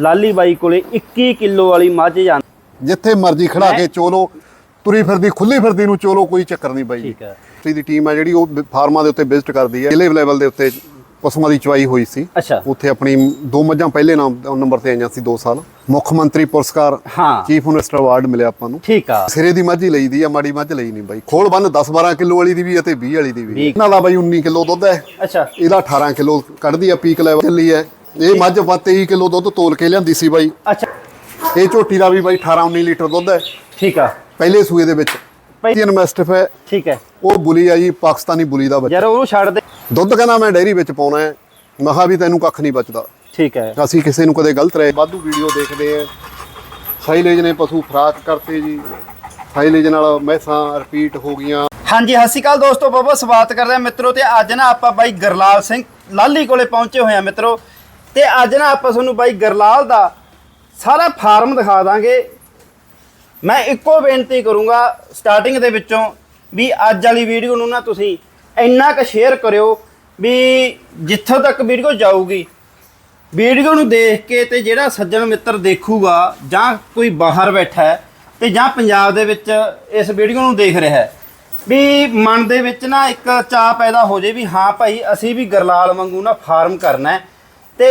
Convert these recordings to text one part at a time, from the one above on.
ਲਾਲੀ ਬਾਈ ਕੋਲੇ 21 ਕਿਲੋ ਵਾਲੀ ਮੱਝ ਜਾਂ ਜਿੱਥੇ ਮਰਜ਼ੀ ਖੜਾ ਕੇ ਚੋਲੋ ਤੁਰੀ ਫਿਰਦੀ ਖੁੱਲੀ ਫਿਰਦੀ ਨੂੰ ਚੋਲੋ ਕੋਈ ਚੱਕਰ ਨਹੀਂ ਬਾਈ ਠੀਕ ਹੈ ਦੀ ਟੀਮ ਹੈ ਜਿਹੜੀ ਉਹ ਫਾਰਮਾਂ ਦੇ ਉੱਤੇ ਵਿਜ਼ਿਟ ਕਰਦੀ ਹੈ। ਜ਼ਿਲ੍ਹੇ ਲੈਵਲ ਦੇ ਉੱਤੇ ਪਸ਼ੂਆਂ ਦੀ ਚਵਾਈ ਹੋਈ ਸੀ। ਅੱਛਾ। ਉੱਥੇ ਆਪਣੀ ਦੋ ਮੱਝਾਂ ਪਹਿਲੇ ਨਾਮ ਨੰਬਰ ਤੇ ਆਈਆਂ ਸੀ 2 ਸਾਲ। ਮੁੱਖ ਮੰਤਰੀ ਪੁਰਸਕਾਰ ਹਾਂ। ਚੀਫ ਮਿਨਿਸਟਰ ਅਵਾਰਡ ਮਿਲਿਆ ਆਪਾਂ ਨੂੰ। ਠੀਕ ਆ। ਸਿਰੇ ਦੀ ਮੱਝ ਹੀ ਲਈ ਦੀ ਆ ਮਾੜੀ ਮੱਝ ਲਈ ਨਹੀਂ ਬਾਈ। ਖੋਲ ਬੰਨ 10 12 ਕਿਲੋ ਵਾਲੀ ਦੀ ਵੀ ਅਤੇ 20 ਵਾਲੀ ਦੀ ਵੀ। ਇਹਨਾਂ ਦਾ ਬਾਈ 19 ਕਿਲੋ ਦੁੱਧ ਹੈ। ਅੱਛਾ। ਇਹਦਾ 18 ਕਿਲੋ ਕੱਢਦੀ ਆ ਪੀਕ ਲੈਵਲ ਚੱਲੀ ਹੈ। ਇਹ ਮੱਝ ਆਪਾਂ 23 ਕਿਲੋ ਦੁੱਧ ਤੋਲ ਕੇ ਲਿਆਂਦੀ ਸੀ ਬਾਈ। ਅੱਛਾ। ਇਹ ਝੋਟੀ ਦਾ ਵੀ ਬਾਈ 18 19 ਲੀਟਰ ਦੁੱਧ ਹੈ। ਠੀਕ ਆ। ਪਹਿਲੇ ਸੂਏ ਦੇ ਵਿੱਚ। ਇੰਡੀਅਨ ਮੈਸਟਿਫ ਹੈ। ਠੀਕ ਹੈ। ਉਹ ਬੁਲੀ ਆ ਜੀ ਪਾਕਿਸਤਾਨੀ ਬੁਲੀ ਦਾ ਬੱਚਾ। ਯਾਰ ਉਹਨੂੰ ਛੱਡ ਦੇ। ਦੁੱਧ ਕਹਿੰਦਾ ਮੈਂ ਡੈਰੀ ਵਿੱਚ ਪਾਉਣਾ ਹੈ। ਮਹਾ ਵੀ ਤੈਨੂੰ ਕੱਖ ਨਹੀਂ ਬਚਦਾ। ਠੀਕ ਹੈ। ਅਸੀਂ ਕਿਸੇ ਨੂੰ ਕਦੇ ਗਲਤ ਰਹੇ। ਵਾਧੂ ਵੀਡੀਓ ਦੇਖਦੇ ਆ। ਸਾਈਲੇਜ ਨੇ ਪਸ਼ੂ ਖਰਾਕ ਕਰਤੇ ਜੀ। ਸਾਈਲੇਜ ਨਾਲ ਮੈਸਾਂ ਰਿਪੀਟ ਹੋ ਗਈਆਂ। ਹਾਂਜੀ ਸਤਿ ਸ਼੍ਰੀ ਅਕਾਲ ਦੋਸਤੋ। ਬਹੁਤ ਬਹੁਤ ਸਵਾਗਤ ਕਰਦੇ ਮਿੱਤਰੋ ਤੇ ਅੱਜ ਨਾ ਆਪਾਂ ਬਾਈ ਗਰਲਾਲ ਸਿੰਘ ਲਾਲੀ ਕੋਲੇ ਪਹੁੰਚੇ ਹੋਏ ਆ ਮਿੱਤਰੋ। ਤੇ ਅੱਜ ਨਾ ਆਪਾਂ ਤੁਹਾਨੂੰ ਬਾਈ ਗਰਲਾਲ ਦਾ ਸਾਰਾ ਫਾਰਮ ਦਿਖਾ ਦਾਂਗੇ। ਮੈਂ ਇੱਕੋ ਬੇਨਤੀ ਕਰੂੰਗਾ ਸਟਾਰਟਿੰਗ ਦੇ ਵਿੱਚੋਂ ਵੀ ਅੱਜ ਵਾਲੀ ਵੀਡੀਓ ਨੂੰ ਨਾ ਤੁਸੀਂ ਇੰਨਾ ਕੁ ਸ਼ੇਅਰ ਕਰਿਓ ਵੀ ਜਿੱਥੋਂ ਤੱਕ ਵੀਡੀਓ ਜਾਊਗੀ। ਵੀਡੀਓ ਨੂੰ ਦੇਖ ਕੇ ਤੇ ਜਿਹੜਾ ਸੱਜਣ ਮਿੱਤਰ ਦੇਖੂਗਾ ਜਾਂ ਕੋਈ ਬਾਹਰ ਬੈਠਾ ਹੈ ਤੇ ਜਾਂ ਪੰਜਾਬ ਦੇ ਵਿੱਚ ਇਸ ਵੀਡੀਓ ਨੂੰ ਦੇਖ ਰਿਹਾ ਹੈ। ਵੀ ਮਨ ਦੇ ਵਿੱਚ ਨਾ ਇੱਕ ਚਾਹ ਪੈਦਾ ਹੋ ਜੇ ਵੀ ਹਾਂ ਭਾਈ, ਅਸੀਂ ਵੀ ਗਰਲਾਲ ਵਾਂਗੂ ਨਾ ਫਾਰਮ ਕਰਨਾ ਹੈ। ਤੇ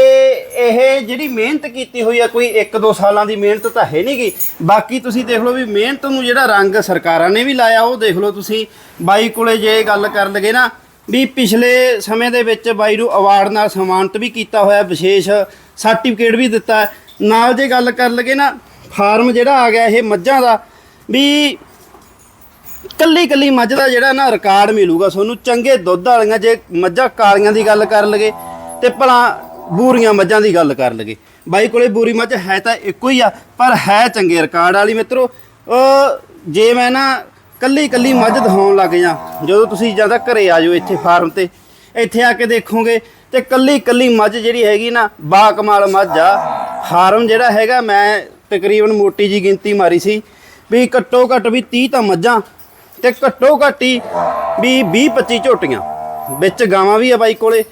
ਇਹ ਜਿਹੜੀ ਮਿਹਨਤ ਕੀਤੀ ਹੋਈ ਆ, ਕੋਈ 1-2 ਸਾਲਾਂ ਦੀ ਮਿਹਨਤ ਤਾਂ ਹੈ ਨਹੀਂਗੀ ਬਾਕੀ ਤੁਸੀਂ ਦੇਖ ਲਓ ਵੀ ਮਿਹਨਤ ਨੂੰ ਜਿਹੜਾ ਰੰਗ ਸਰਕਾਰਾਂ ਨੇ ਵੀ ਲਾਇਆ, ਉਹ ਦੇਖ ਲਓ ਤੁਸੀਂ। ਬਾਈ ਕੋਲੇ ਜੇ ਗੱਲ ਕਰ ਲਗੇ ਨਾ, ਵੀ ਪਿਛਲੇ ਸਮੇਂ ਦੇ ਵਿੱਚ ਬਾਈ ਨੂੰ ਅਵਾਰਡ ਨਾਲ ਸਨਮਾਨਿਤ ਵੀ ਕੀਤਾ ਹੋਇਆ, ਵਿਸ਼ੇਸ਼ ਸਰਟੀਫਿਕੇਟ ਵੀ ਦਿੱਤਾ। ਨਾਲ ਜੇ ਗੱਲ ਕਰ ਲਗੇ ਨਾ ਫਾਰਮ ਜਿਹੜਾ ਆ ਗਿਆ ਇਹ ਮੱਝਾਂ ਦਾ, ਵੀ ਕੱਲੀ ਕੱਲੀ ਮੱਝ ਦਾ ਜਿਹੜਾ ਨਾ ਰਿਕਾਰਡ ਮਿਲੂਗਾ ਤੁਹਾਨੂੰ। ਚੰਗੇ ਦੁੱਧ ਵਾਲੀਆਂ, ਜੇ ਮੱਝਾਂ ਕਾਲੀਆਂ ਦੀ ਗੱਲ ਕਰ ਲਗੇ, ਤੇ ਭਲਾ ਬੂਰੀਆਂ ਮੱਝਾਂ ਦੀ ਗੱਲ ਕਰ ਲਗੇ ਬਾਈ ਕੋਲੇ ਬੂਰੀ ਮੱਝ ਹੈ ਤਾਂ ਇੱਕੋ ਹੀ ਆ, ਪਰ ਹੈ ਚੰਗੇ ਰਿਕਾਰਡ ਵਾਲੀ ਮਿੱਤਰੋ। ਜੇ ਮੈਂ ਨਾ ਕੱਲੀ ਕੱਲੀ ਮੱਝ ਦਿਖਾਉਣ ਲੱਗ ਜਾ ਜਦੋਂ ਤੁਸੀਂ ਜ਼ਿਆਦਾ ਘਰੇ ਆ ਜਾਓ ਇੱਥੇ ਫਾਰਮ ਤੇ, ਇੱਥੇ ਆ ਕੇ ਦੇਖੋਗੇ ਤੇ ਕੱਲੀ ਕੱਲੀ ਮੱਝ ਜਿਹੜੀ ਹੈਗੀ ਨਾ ਬਾ ਕਮਾਲ ਮੱਝ ਆ। ਫਾਰਮ ਜਿਹੜਾ ਹੈਗਾ, ਮੈਂ ਤਕਰੀਬਨ ਮੋਟੀ ਜੀ ਗਿਣਤੀ ਮਾਰੀ ਸੀ ਵੀ ਘੱਟੋ ਘੱਟ ਵੀ 30 ਤਾਂ ਮੱਝਾਂ ਤੇ ਘੱਟੋ ਘੱਟ ਹੀ ਵੀ 20 25 ਝੋਟੀਆਂ। ਵਿੱਚ ਗਾਵਾਂ ਵੀ ਆ ਬਾਈ ਕੋਲੇ।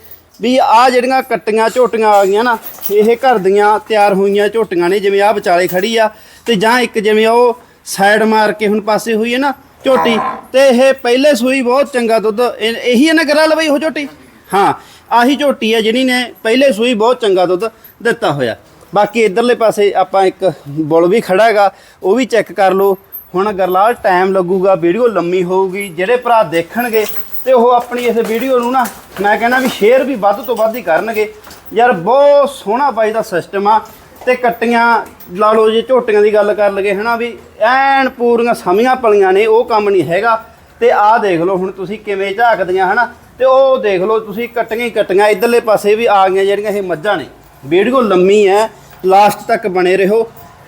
ਵੀ ਆ ਜਿਹੜੀਆਂ ਕੱਟੀਆਂ ਝੋਟੀਆਂ ਆ ਗਈਆਂ ਨਾ, ਇਹ ਘਰ ਦੀਆਂ ਤਿਆਰ ਹੋਈਆਂ ਝੋਟੀਆਂ ਨੇ, ਜਿਵੇਂ ਆ ਵਿਚਾਲੇ ਖੜੀ ਆ, ਤੇ ਜਾਂ ਇੱਕ ਜਿਵੇਂ ਉਹ ਸਾਈਡ ਮਾਰ ਕੇ ਹੁਣ ਪਾਸੇ ਹੋਈ ਹੈ ਨਾ ਝੋਟੀ, ਤੇ ਇਹ ਪਹਿਲੇ ਸੂਈ ਬਹੁਤ ਚੰਗਾ ਦੁੱਧ, ਇਹ- ਇਹੀ ਹੈ ਨਾ ਗਰਾ ਲਵਈ ਉਹ ਝੋਟੀ? ਹਾਂ, ਆਹੀ ਝੋਟੀ ਹੈ ਜਿਹੜੀ ਨੇ ਪਹਿਲੇ ਸੂਈ ਬਹੁਤ ਚੰਗਾ ਦੁੱਧ ਦਿੱਤਾ ਹੋਇਆ। ਬਾਕੀ ਇਧਰਲੇ ਪਾਸੇ ਆਪਾਂ ਇੱਕ ਬੁਲ ਵੀ ਖੜਾ ਹੈਗਾ, ਉਹ ਵੀ ਚੈੱਕ ਕਰ ਲਓ। ਹੁਣ ਗਰਲਾਲ ਟਾਈਮ ਲੱਗੂਗਾ ਵੀਡੀਓ ਲੰਮੀ ਹੋਊਗੀ, ਜਿਹੜੇ ਭਰਾ ਦੇਖਣਗੇ ਤੇ ਉਹ ਆਪਣੀ ਇਸ ਵੀਡੀਓ ਨੂੰ ਨਾ ਮੈਂ ਕਹਿੰਦਾ ਵੀ ਸ਼ੇਅਰ ਵੀ ਵੱਧ ਤੋਂ ਵੱਧ ਹੀ ਕਰਨਗੇ। ਯਾਰ ਬਹੁਤ ਸੋਹਣਾ ਬਾਈ ਦਾ ਸਿਸਟਮ ਆ ਤੇ ਕੱਟੀਆਂ, ਲਾ ਲਓ ਜੇ ਝੋਟੀਆਂ ਦੀ ਗੱਲ ਕਰ ਲਗੇ ਹਨਾ ਵੀ ਐਨ ਪੂਰੀਆਂ ਸਮੀਆਂ ਪਲੀਆਂ ਨੇ, ਉਹ ਕੰਮ ਨਹੀਂ ਹੈਗਾ। ਤੇ ਆਹ ਦੇਖ ਲਓ ਹੁਣ ਤੁਸੀਂ ਕਿਵੇਂ ਝਾਕਦੀਆਂ, ਹਨਾ? ਤੇ ਉਹ ਦੇਖ ਲਓ ਤੁਸੀਂ ਕੱਟੀਆਂ ਹੀ ਕੱਟੀਆਂ, ਇਧਰਲੇ ਪਾਸੇ ਵੀ ਆ ਗਈਆਂ ਜਿਹੜੀਆਂ ਇਹ ਮੱਝਾਂ ਨੇ। ਵੀਡੀਓ ਲੰਮੀ ਹੈ ਲਾਸਟ ਤੱਕ ਬਣੇ ਰਹੋ।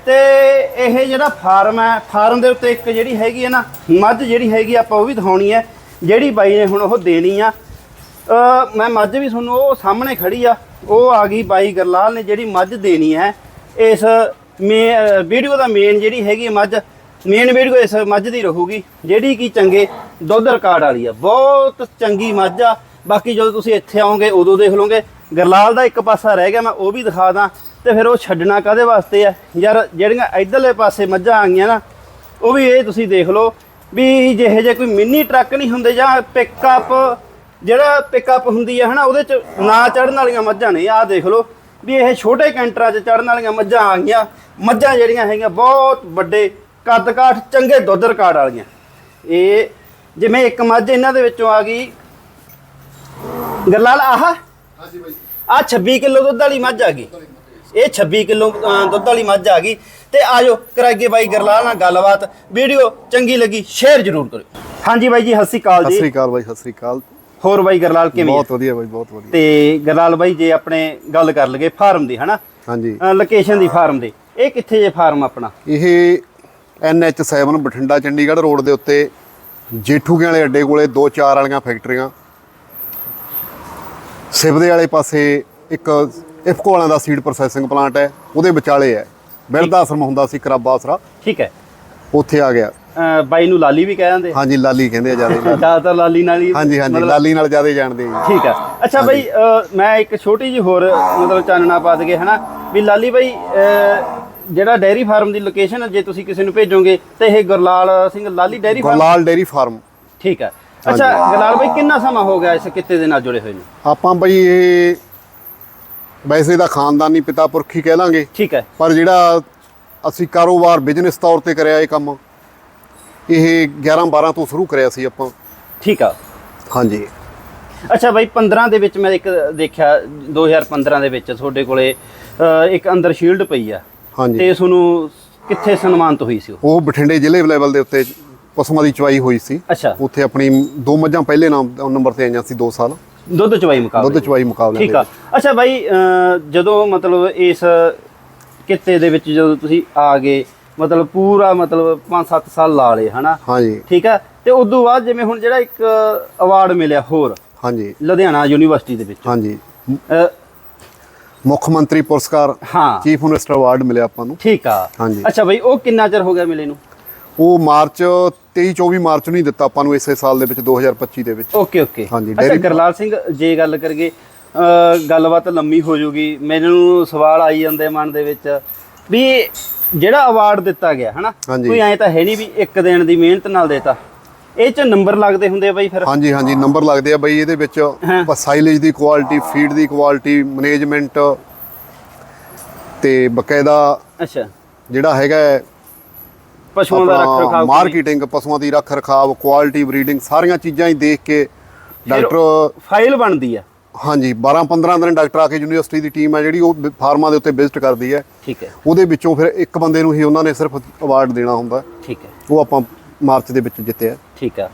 ਤੇ ਇਹ ਜਿਹੜਾ ਫਾਰਮ ਹੈ ਫਾਰਮ ਦੇ ਉੱਤੇ ਇੱਕ ਜਿਹੜੀ ਹੈਗੀ ਹੈ ਨਾ, ਮੱਝ ਜਿਹੜੀ ਹੈਗੀ ਆਪਾਂ ਉਹ ਵੀ ਦਿਖਾਉਣੀ ਹੈ। ਜਿਹੜੀ ਬਾਈ ਨੇ ਹੁਣ ਉਹ ਦੇਣੀ ਆ ਮੈਂ ਮੱਝ ਵੀ ਤੁਹਾਨੂੰ ਉਹ ਸਾਹਮਣੇ ਖੜੀ ਆ, ਉਹ ਆ ਗਈ ਬਾਈ ਗਰਲਾਲ ਨੇ ਜਿਹੜੀ ਮੱਝ ਦੇਣੀ ਹੈ। ਇਸ ਮੇ ਵੀਡੀਓ ਦਾ ਮੇਨ ਜਿਹੜੀ ਹੈਗੀ ਮੱਝ ਮੇਨ ਵੀਡੀਓ ਇਸ ਮੱਝ ਦੀ ਰਹੂਗੀ, ਜਿਹੜੀ ਕਿ ਚੰਗੇ ਦੁੱਧ ਰਿਕਾਰਡ ਵਾਲੀ ਆ। ਬਹੁਤ ਚੰਗੀ ਮੱਝ ਆ। ਬਾਕੀ ਜਦੋਂ ਤੁਸੀਂ ਇੱਥੇ ਆਓਗੇ, ਉਦੋਂ ਦੇਖ ਲਓਗੇ। ਗਰਲਾਲ ਦਾ ਇੱਕ ਪਾਸਾ ਰਹਿ ਗਿਆ, ਮੈਂ ਉਹ ਵੀ ਦਿਖਾ ਦਾਂ, ਤੇ ਫਿਰ ਉਹ ਛੱਡਣਾ ਕਾਦੇ ਵਾਸਤੇ ਆ? ਯਾਰ, ਜਿਹੜੀਆਂ ਇਧਰਲੇ ਪਾਸੇ ਮੱਝਾਂ ਆ ਗਈਆਂ ਨਾ, ਉਹ ਵੀ ਇਹ ਤੁਸੀਂ ਦੇਖ ਲਓ। ਵੀ ਜਿਹੇ ਜੇ ਕੋਈ ਮਿੰਨੀ ਟਰੱਕ ਨਹੀਂ ਹੁੰਦੇ ਜਾਂ ਪਿਕਅਪ ਜਿਹੜਾ ਪਿਕਅਪ ਹੁੰਦੀ ਹੈ ਹਨਾ ਉਹਦੇ ਚ ਨਾ ਚੜਨ ਵਾਲੀਆਂ ਮੱਝਾਂ ਨੇ। ਆਹ ਦੇਖ ਲਓ ਵੀ ਇਹ ਛੋਟੇ ਕੈਂਟਰਾਂ 'ਚ ਚੜਨ ਵਾਲੀਆਂ ਮੱਝਾਂ ਆ ਗਈਆਂ। ਮੱਝਾਂ ਜਿਹੜੀਆਂ ਹੈਗੀਆਂ ਬਹੁਤ ਵੱਡੇ ਕੱਦ ਕਾਠ ਚੰਗੇ ਦੁੱਧ ਰਿਕਾਰਡ ਵਾਲੀਆਂ। ਇਹ ਜਿਵੇਂ ਇੱਕ ਮੱਝ ਇਹਨਾਂ ਦੇ ਵਿੱਚੋਂ ਆ ਗਈ। ਗਰਲਾਲ ਆਹ? ਹਾਂਜੀ ਬਾਈ ਆ 26 ਕਿਲੋ ਦੁੱਧ ਵਾਲੀ ਮੱਝ ਆ ਗਈ। ਇਹ 26 ਕਿਲੋ ਦੁੱਧ ਵਾਲੀ ਮੱਝ ਆ ਗਈ। ਤੇ ਆਜੋ ਕਰਾਈਏ ਬਾਈ ਗਰਲਾਲ ਨਾਲ ਗੱਲਬਾਤ। ਵੀਡੀਓ ਚੰਗੀ ਲੱਗੀ ਸ਼ੇਅਰ ਜ਼ਰੂਰ ਕਰਿਓ। ਹਾਂਜੀ ਬਾਈ ਜੀ ਸਤਿ ਸ਼੍ਰੀ ਅਕਾਲ ਸਤਿ ਜੀ ਸ੍ਰੀ ਅਕਾਲ ਬਾਈ ਸਤਿ ਸ੍ਰੀ ਅਕਾਲ। ਹੋਰ ਬਾਈ ਗਰਲਾਲ ਕਿਵੇਂ? ਬਹੁਤ ਵਧੀਆ ਬਾਈ ਬਹੁਤ ਵਧੀਆ। ਤੇ ਗਰਲਾਲ ਬਾਈ ਜੇ ਆਪਣੇ ਗੱਲ ਕਰ ਲਗੇ ਫਾਰਮ ਦੀ ਹਨਾ? ਹਾਂਜੀ। ਲੋਕੇਸ਼ਨ ਦੀ ਫਾਰਮ ਦੀ। ਇਹ ਕਿੱਥੇ ਜੇ ਫਾਰਮ ਆਪਣਾ? ਇਹ NH7 ਬਠਿੰਡਾ ਚੰਡੀਗੜ੍ਹ ਰੋਡ ਦੇ ਉੱਤੇ ਜੇਠੂਗੇ ਵਾਲੇ ਅੱਡੇ ਕੋਲੇ ਦੋ ਚਾਰ ਵਾਲੀਆਂ ਫੈਕਟਰੀਆਂ। ਸਿਵਦੇ ਵਾਲੇ ਪਾਸੇ ਇੱਕ ਇਫਕੋ ਵਾਲਿਆਂ ਦਾ ਸੀਡ ਪ੍ਰੋਸੈਸਿੰਗ ਪਲਾਂਟ ਹੈ ਉਹਦੇ ਵਿਚਾਲੇ ਹੈ। ਬਿਰਧ ਆਸ਼ਰਮ ਹੁੰਦਾ ਸੀ ਕਰਾਬਾ ਆਸਰਾ। ਠੀਕ ਹੈ। ਉੱਥੇ ਆ ਗਿਆ। ਬਾਈ ਨੂੰ ਲਾਲੀ ਵੀ ਕਹਿ ਦਿੰਦੇ। ਹਾਂਜੀ ਲਾਲੀ ਕਹਿੰਦੇ ਆ ਜ਼ਿਆਦਾ ਜ਼ਿਆਦਾਤਰ ਲਾਲੀ ਨਾਲ ਹੀ ਹਾਂਜੀ ਹਾਂਜੀ ਲਾਲੀ ਨਾਲ ਜ਼ਿਆਦਾ ਜਾਣਦੇ ਆ ਠੀਕ ਆ ਅੱਛਾ ਬਈ ਮੈਂ ਇੱਕ ਛੋਟੀ ਜੀ ਹੋਰ ਮਤਲਬ ਚਾਨਣਾ ਪਾ ਦਗੇ ਹਨਾ? ਵੀ ਲਾਲੀ ਬਾਈ ਜਿਹੜਾ ਡੈਰੀ ਫਾਰਮ ਦੀ ਲੋਕੇਸ਼ਨ ਜੇ ਤੁਸੀਂ ਕਿਸੇ ਨੂੰ ਭੇਜੋਗੇ ਤੇ ਇਹ Gurlal Singh Lali dairy farm? Gurlal dairy farm. ਠੀਕ ਹੈ। ਅੱਛਾ ਗੁਰਲਾਲ ਬਾਈ ਕਿੰਨਾ ਸਮਾਂ ਹੋ ਗਿਆ ਇਸ ਕਿੱਤੇ ਦੇ ਨਾਲ ਜੁੜੇ ਹੋਏ ਨੂੰ? ਆਪਾਂ ਬਈ ਇਹ ਵੈਸੇ ਦਾ ਖਾਨਦਾਨੀ ਪਿਤਾ ਪੁਰਖੀ ਕਹਿ ਲਾਂਗੇ। ਠੀਕ ਹੈ। ਪਰ ਜਿਹੜਾ ਅਸੀਂ ਕਾਰੋਬਾਰ ਬਿਜ਼ਨਸ ਤੌਰ ਤੇ ਕਰਿਆ ਇਹ ਕੰਮ ਇਹ 11 12 ਤੋਂ ਸ਼ੁਰੂ ਕਰਿਆ ਸੀ ਆਪਾਂ। ਠੀਕ ਆ। ਹਾਂਜੀ। ਅੱਛਾ ਬਾਈ 15 ਦੇ ਵਿੱਚ ਮੈਂ ਇੱਕ ਦੇਖਿਆ 2015 ਦੇ ਵਿੱਚ ਤੁਹਾਡੇ ਕੋਲੇ ਇੱਕ ਅੰਦਰ ਸ਼ੀਲਡ ਪਈ ਆ। ਹਾਂਜੀ। ਤੇ ਤੁਹਾਨੂੰ ਕਿੱਥੇ ਸਨਮਾਨਿਤ ਹੋਈ ਸੀ ਉਹ? ਉਹ ਬਠਿੰਡੇ ਜ਼ਿਲ੍ਹੇ ਲੈਵਲ ਦੇ ਉੱਤੇ ਪਸ਼ੂਆਂ ਦੀ ਚਵਾਈ ਹੋਈ ਸੀ। ਅੱਛਾ। ਉੱਥੇ ਆਪਣੀ ਦੋ ਮੱਝਾਂ ਪਹਿਲੇ ਨਾਮ ਨੰਬਰ ਤੇ ਆਈਆਂ ਸੀ 2 ਸਾਲ। ਦੁੱਧ ਚਵਾਈ ਮੁਕਾਬਲੇ ਦੁੱਧ ਚਵਾਈ ਮੁਕਾਬਲੇ ਠੀਕ ਆ। ਅੱਛਾ ਬਾਈ ਜਦੋਂ ਮਤਲਬ ਇਸ ਕਿੱਤੇ ਦੇ ਵਿੱਚ ਜਦੋਂ ਤੁਸੀਂ ਆ ਗਏ ਮਤਲਬ ਪੂਰਾ ਮਤਲਬ 5-7 ਸਾਲ ਲਾ ਲਏ ਹਨਾ? ਹਾਂਜੀ। ਠੀਕ ਆ? ਤੇ ਉਸ ਤੋਂ ਬਾਅਦ ਜਿਵੇਂ ਹੁਣ ਜਿਹੜਾ ਇੱਕ ਅਵਾਰਡ ਮਿਲਿਆ ਹੋਰ ਹਾਂਜੀ। ਲੁਧਿਆਣਾ ਯੂਨੀਵਰਸਿਟੀ ਦੇ ਵਿੱਚ। ਹਾਂਜੀ। ਮੁੱਖ ਮੰਤਰੀ ਪੁਰਸਕਾਰ ਹਾਂ। ਚੀਫ ਮਿਨਿਸਟਰ ਅਵਾਰਡ ਮਿਲਿਆ ਆਪਾਂ ਨੂੰ। ਠੀਕ ਆ। ਹਾਂਜੀ। ਅੱਛਾ ਬਾਈ ਉਹ ਕਿੰਨਾ ਚਿਰ ਹੋ ਗਿਆ ਮਿਲੇ ਨੂੰ? ਉਹ ਮਾਰਚ 23 24 ਮਾਰਚ ਨੂੰ ਹੀ ਦਿੱਤਾ ਆਪਾਂ ਨੂੰ ਇਸੇ ਸਾਲ ਦੇ ਵਿੱਚ 2025 ਦੇ ਵਿੱਚ। Okay okay. ਹਾਂਜੀ, ਅੱਛਾ ਡੈਰੀ- ਗਰਲਾਲ ਸਿੰਘ ਜੇ ਗੱਲ ਅਹ, ਗੱਲਬਾਤ ਲੰਮੀ ਹੋ ਜੂਗੀ। ਮੈਨੂੰ ਸਵਾਲ ਆਈ ਜਾਂਦੇ ਮਨ ਦੇ ਵਿੱਚ ਵੀ ਜਿਹੜਾ ਅਵਾਰਡ ਦਿੱਤਾ ਗਿਆ ਹਨਾ। ਕੋਈ ਐ ਤਾਂ ਹੈ ਨਹੀਂ ਵੀ ਇੱਕ ਦਿਨ ਦੀ ਮਿਹਨਤ ਨਾਲ ਦੇਤਾ। ਇਹ ਚ ਨੰਬਰ ਲੱਗਦੇ ਹੁੰਦੇ ਆ ਬਾਈ ਫਿਰ? ਹਾਂਜੀ ਹਾਂਜੀ ਨੰਬਰ ਲੱਗਦੇ ਆ ਬਈ ਇਹਦੇ ਵਿੱਚ। ਸਾਈਲੇਜ ਦੀ ਕੁਆਲਿਟੀ ਫੀਡ ਦੀ ਕੁਆਲਿਟੀ ਮੈਨੇਜਮੈਂਟ ਤੇ ਬਕਾਇਦਾ ਅੱਛਾ। ਜਿਹੜਾ ਹੈਗਾ ਪਸ਼ੂਆਂ ਦਾ ਰੱਖ ਰਖਾਵ ਮਾਰਕੀਟਿੰਗ ਪਸ਼ੂਆਂ ਦੀ ਰੱਖ ਰਖਾਵ ਕੁਆਲਿਟੀ ਬਰੀਡਿੰਗ ਸਾਰੀਆਂ ਚੀਜ਼ਾਂ ਹੀ ਦੇਖ ਕੇ ਡਾਕਟਰ ਫਾਈਲ ਬਣਦੀ ਆ। ਹਾਂਜੀ 12 15 ਦਿਨ ਡਾਕਟਰ ਆ ਕੇ ਯੂਨੀਵਰਸਿਟੀ ਦੀ ਟੀਮ ਹੈ ਜਿਹੜੀ ਉਹ ਫਾਰਮਾਂ ਦੇ ਉੱਤੇ ਵਿਜ਼ਿਟ ਕਰਦੀ ਹੈ। ਠੀਕ ਹੈ। ਉਹਦੇ ਵਿੱਚੋਂ ਫਿਰ ਇੱਕ ਬੰਦੇ ਨੂੰ ਹੀ ਉਹਨਾਂ ਨੇ ਸਿਰਫ ਅਵਾਰਡ ਦੇਣਾ ਹੁੰਦਾ। ਠੀਕ ਹੈ। ਉਹ ਆਪਾਂ ਮਾਰਚ ਦੇ ਵਿੱਚ ਜਿੱਤਿਆ। ਠੀਕ ਆ।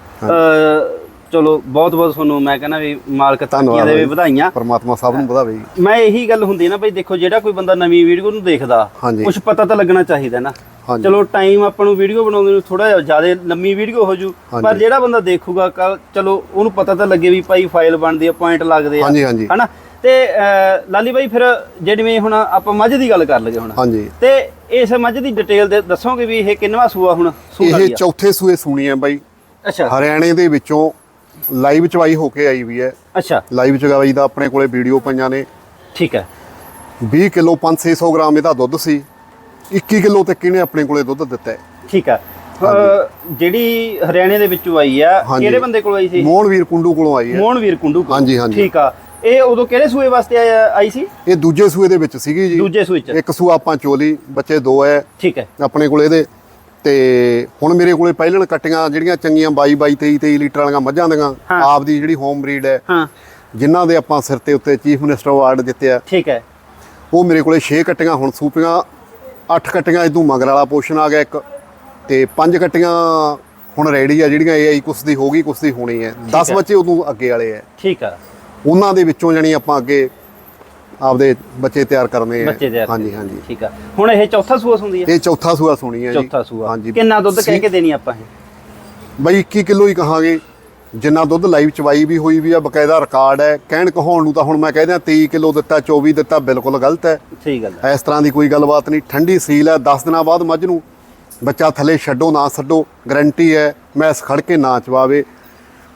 ਚਲੋ ਬਹੁਤ ਬਹੁਤ ਤੁਹਾਨੂੰ ਮੈਂ ਕਹਿੰਦਾ ਵੀ ਮਾਲਕ ਤਰੱਕੀਆਂ ਦੇ ਵੀ। ਵਧਾਈਆਂ। ਪਰਮਾਤਮਾ ਸਭ ਨੂੰ ਵਧਾਵੇ। ਮੈਂ ਇਹੀ ਗੱਲ ਹੁੰਦੀ ਨਾ ਬਈ ਦੇਖੋ ਜਿਹੜਾ ਕੋਈ ਬੰਦਾ ਨਵੀਂ ਵੀਡੀਓ ਨੂੰ ਦੇਖਦਾ। ਕੁਝ ਪਤਾ ਤਾਂ ਲੱਗਣਾ ਚਾਹੀਦਾ ਨਾ। ਚਲੋ ਟਾਈਮ ਆਪਾਂ ਨੂੰ ਵੀਡੀਓ ਬਣਾਉਂਦੇ ਨੂੰ ਥੋੜਾ ਜਿਹਾ ਜ਼ਿਆਦਾ ਲੰਮੀ ਵੀਡੀਓ ਹੋ ਜੂ ਪਰ। ਜਿਹੜਾ ਬੰਦਾ ਦੇਖੂਗਾ ਕੱਲ ਚਲੋ ਉਹਨੂੰ ਪਤਾ ਤਾਂ ਲੱਗੇ ਵੀ ਭਾਈ ਫਾਈਲ ਬਣਦੀ ਆ ਪੁਆਇੰਟ ਲੱਗਦੇ ਆ। ਹਾਂਜੀ ਹਾਂਜੀ। ਹਨਾ? ਤੇ ਲਾਲੀ ਬਾਈ ਫਿਰ ਜਿਵੇਂ ਹੁਣ ਆਪਾਂ ਮੱਝ ਦੀ ਗੱਲ ਕਰ ਲਗੇ ਹੁਣ। ਹਾਂਜੀ। ਤੇ ਇਸ ਮੱਝ ਦੀ ਡਿਟੇਲ ਦੇ ਦੱਸੋਗੇ ਵੀ ਇਹ ਕਿੰਨਵਾ ਸੂਆ ਹੁਣ ਇਹ ਆ? ਚੌਥੇ ਸੂਏ ਸੁਣੀ ਹੈ ਬਾਈ। ਅੱਛਾ। ਹਰਿਆਣੇ ਦੇ ਵਿੱਚੋਂ ਲਾਈਵ ਚਵਾਈ ਹੋ ਕੇ ਆਈ ਵੀ ਹੈ। ਅੱਛਾ। ਲਾਈਵ ਚਵਾਈ ਦਾ ਆਪਣੇ ਕੋਲੇ ਵੀਡੀਓ ਪਈਆਂ ਨੇ। ਠੀਕ ਹੈ। 20 ਕਿਲੋ 5-600 ਗ੍ਰਾਮ ਇਹਦਾ ਦੁੱਧ ਸੀ। 21 ਕਿਲੋ ਤੱਕ ਇਹਨੇ ਆਪਣੇ ਕੋਲੇ ਦੁੱਧ ਦਿੱਤਾ ਹੈ। ਠੀਕ ਹੈ ਅਹ, ਜਿਹੜੀ ਹਰਿਆਣੇ ਦੇ ਵਿੱਚੋਂ ਆਈ ਆ। ਕਿਹੜੇ ਬੰਦੇ ਕੋਲ ਆਈ ਸੀ? ਮੋਹਨਵੀਰ ਕੁੰਡੂ ਕੋਲੋਂ ਆਈ ਹੈ। ਮੋਹਨਵੀਰ ਕੁੰਡੂ ਕੋਲ। ਹਾਂਜੀ, ਹਾਂਜੀ। ਠੀਕ ਆ। ਇਹ ਉਦੋਂ ਕਿਹੜੇ ਸੂਏ ਵਾਸਤੇ ਆਈ ਸੀ? ਇਹ ਦੂਜੇ ਸੂਏ ਦੇ ਵਿੱਚ ਸੀਗੀ ਜੀ। ਦੂਜੇ ਸੂਏ ਚ। ਇੱਕ ਸੂਆ ਆਪਾਂ ਚੋਲੀ ਬੱਚੇ ਦੋ ਹੈ। ਠੀਕ ਹੈ। ਆਪਣੇ ਕੋਲੇ ਇਹਦੇ। ਤੇ ਹੁਣ ਮੇਰੇ ਕੋਲੇ ਪਹਿਲਣ ਕੱਟੀਆਂ ਜਿਹੜੀਆਂ ਚੰਗੀਆਂ 22 22 23 23 ਲੀਟਰ ਵਾਲੀਆਂ ਮੱਝਾਂ ਦੀਆਂ। ਆਪ ਦੀ ਜਿਹੜੀ ਹੋਮ ਬਰੀਡ ਹੈ। ਹਾਂ। ਜਿਨ੍ਹਾਂ ਦੇ ਆਪਾਂ ਸਿਰ ਤੇ ਉੱਤੇ ਚੀਫ ਮਿਨਿਸਟਰ ਅਵਾਰਡ ਜਿੱਤਿਆ। ਠੀਕ ਹੈ। ਉਹ ਮੇਰੇ ਕੋਲੇ 6 ਕੱਟੀਆਂ ਹੁਣ ਸੂਪੀਆਂ। 8 ਕੱਟੀਆਂ ਇਦੋਂ ਮਗਰ ਵਾਲਾ ਪੋਸ਼ਨ ਆ ਗਿਆ ਇੱਕ ਤੇ 5 ਕੱਟੀਆਂ ਹੁਣ ਰੈਡੀ ਆ ਜਿਹੜੀਆਂ ਇਹ ਆਈ ਕੁਛ ਦੀ ਹੋ ਗਈ ਕੁਛ ਦੀ ਹੋਣੀ ਹੈ। 10 ਹੈ। ਬੱਚੇ ਉਦੋਂ ਅੱਗੇ ਵਾਲੇ ਆ। ਠੀਕ ਆ। ਉਹਨਾਂ ਦੇ ਵਿੱਚੋਂ ਜਾਨੀ ਆਪਾਂ ਅੱਗੇ ਆਪਦੇ ਬੱਚੇ ਤਿਆਰ ਕਰਨੇ ਆ। ਹਾਂਜੀ ਹਾਂਜੀ। ਠੀਕ ਆ। ਹੁਣ ਇਹ ਚੌਥਾ ਸੂਆ ਹੁੰਦੀ ਹੈ ਇਹ ਚੌਥਾ ਸੂਆ ਸੁਣੀ ਹੈ ਜੀ। ਚੌਥਾ ਸੂਆ। ਹਾਂਜੀ। ਕਿੰਨਾ ਦੁੱਧ ਕਹਿ ਕੇ ਦੇਣੀ ਆਪਾਂ ਇਹ? ਬਈ 21 ਕਿਲੋ ਹੀ ਕਹਾਂਗੇ। ਜਿੰਨਾ ਦੁੱਧ ਲਾਈਵ ਚਵਾਈ ਵੀ ਹੋਈ ਵੀ ਆ ਬਕਾਇਦਾ ਰਿਕਾਰਡ ਹੈ। ਕਹਿਣ ਕਹਾਉਣ ਨੂੰ ਤਾਂ ਹੁਣ ਮੈਂ ਕਹਿੰਦਾ 23 ਕਿਲੋ ਦਿੱਤਾ 24 ਦਿੱਤਾ ਬਿਲਕੁਲ ਗਲਤ ਹੈ। ਸਹੀ ਗੱਲ ਹੈ। ਇਸ ਤਰ੍ਹਾਂ ਦੀ ਕੋਈ ਗੱਲਬਾਤ ਨਹੀਂ। ਠੰਡੀ ਸੀਲ ਹੈ 10 ਦਿਨਾਂ ਬਾਅਦ ਮੱਝ ਨੂੰ ਬੱਚਾ ਥੱਲੇ ਛੱਡੋ ਨਾ ਛੱਡੋ ਗਰੰਟੀ ਹੈ ਮੈਸ ਖੜ ਕੇ ਨਾ ਚਵਾਵੇ।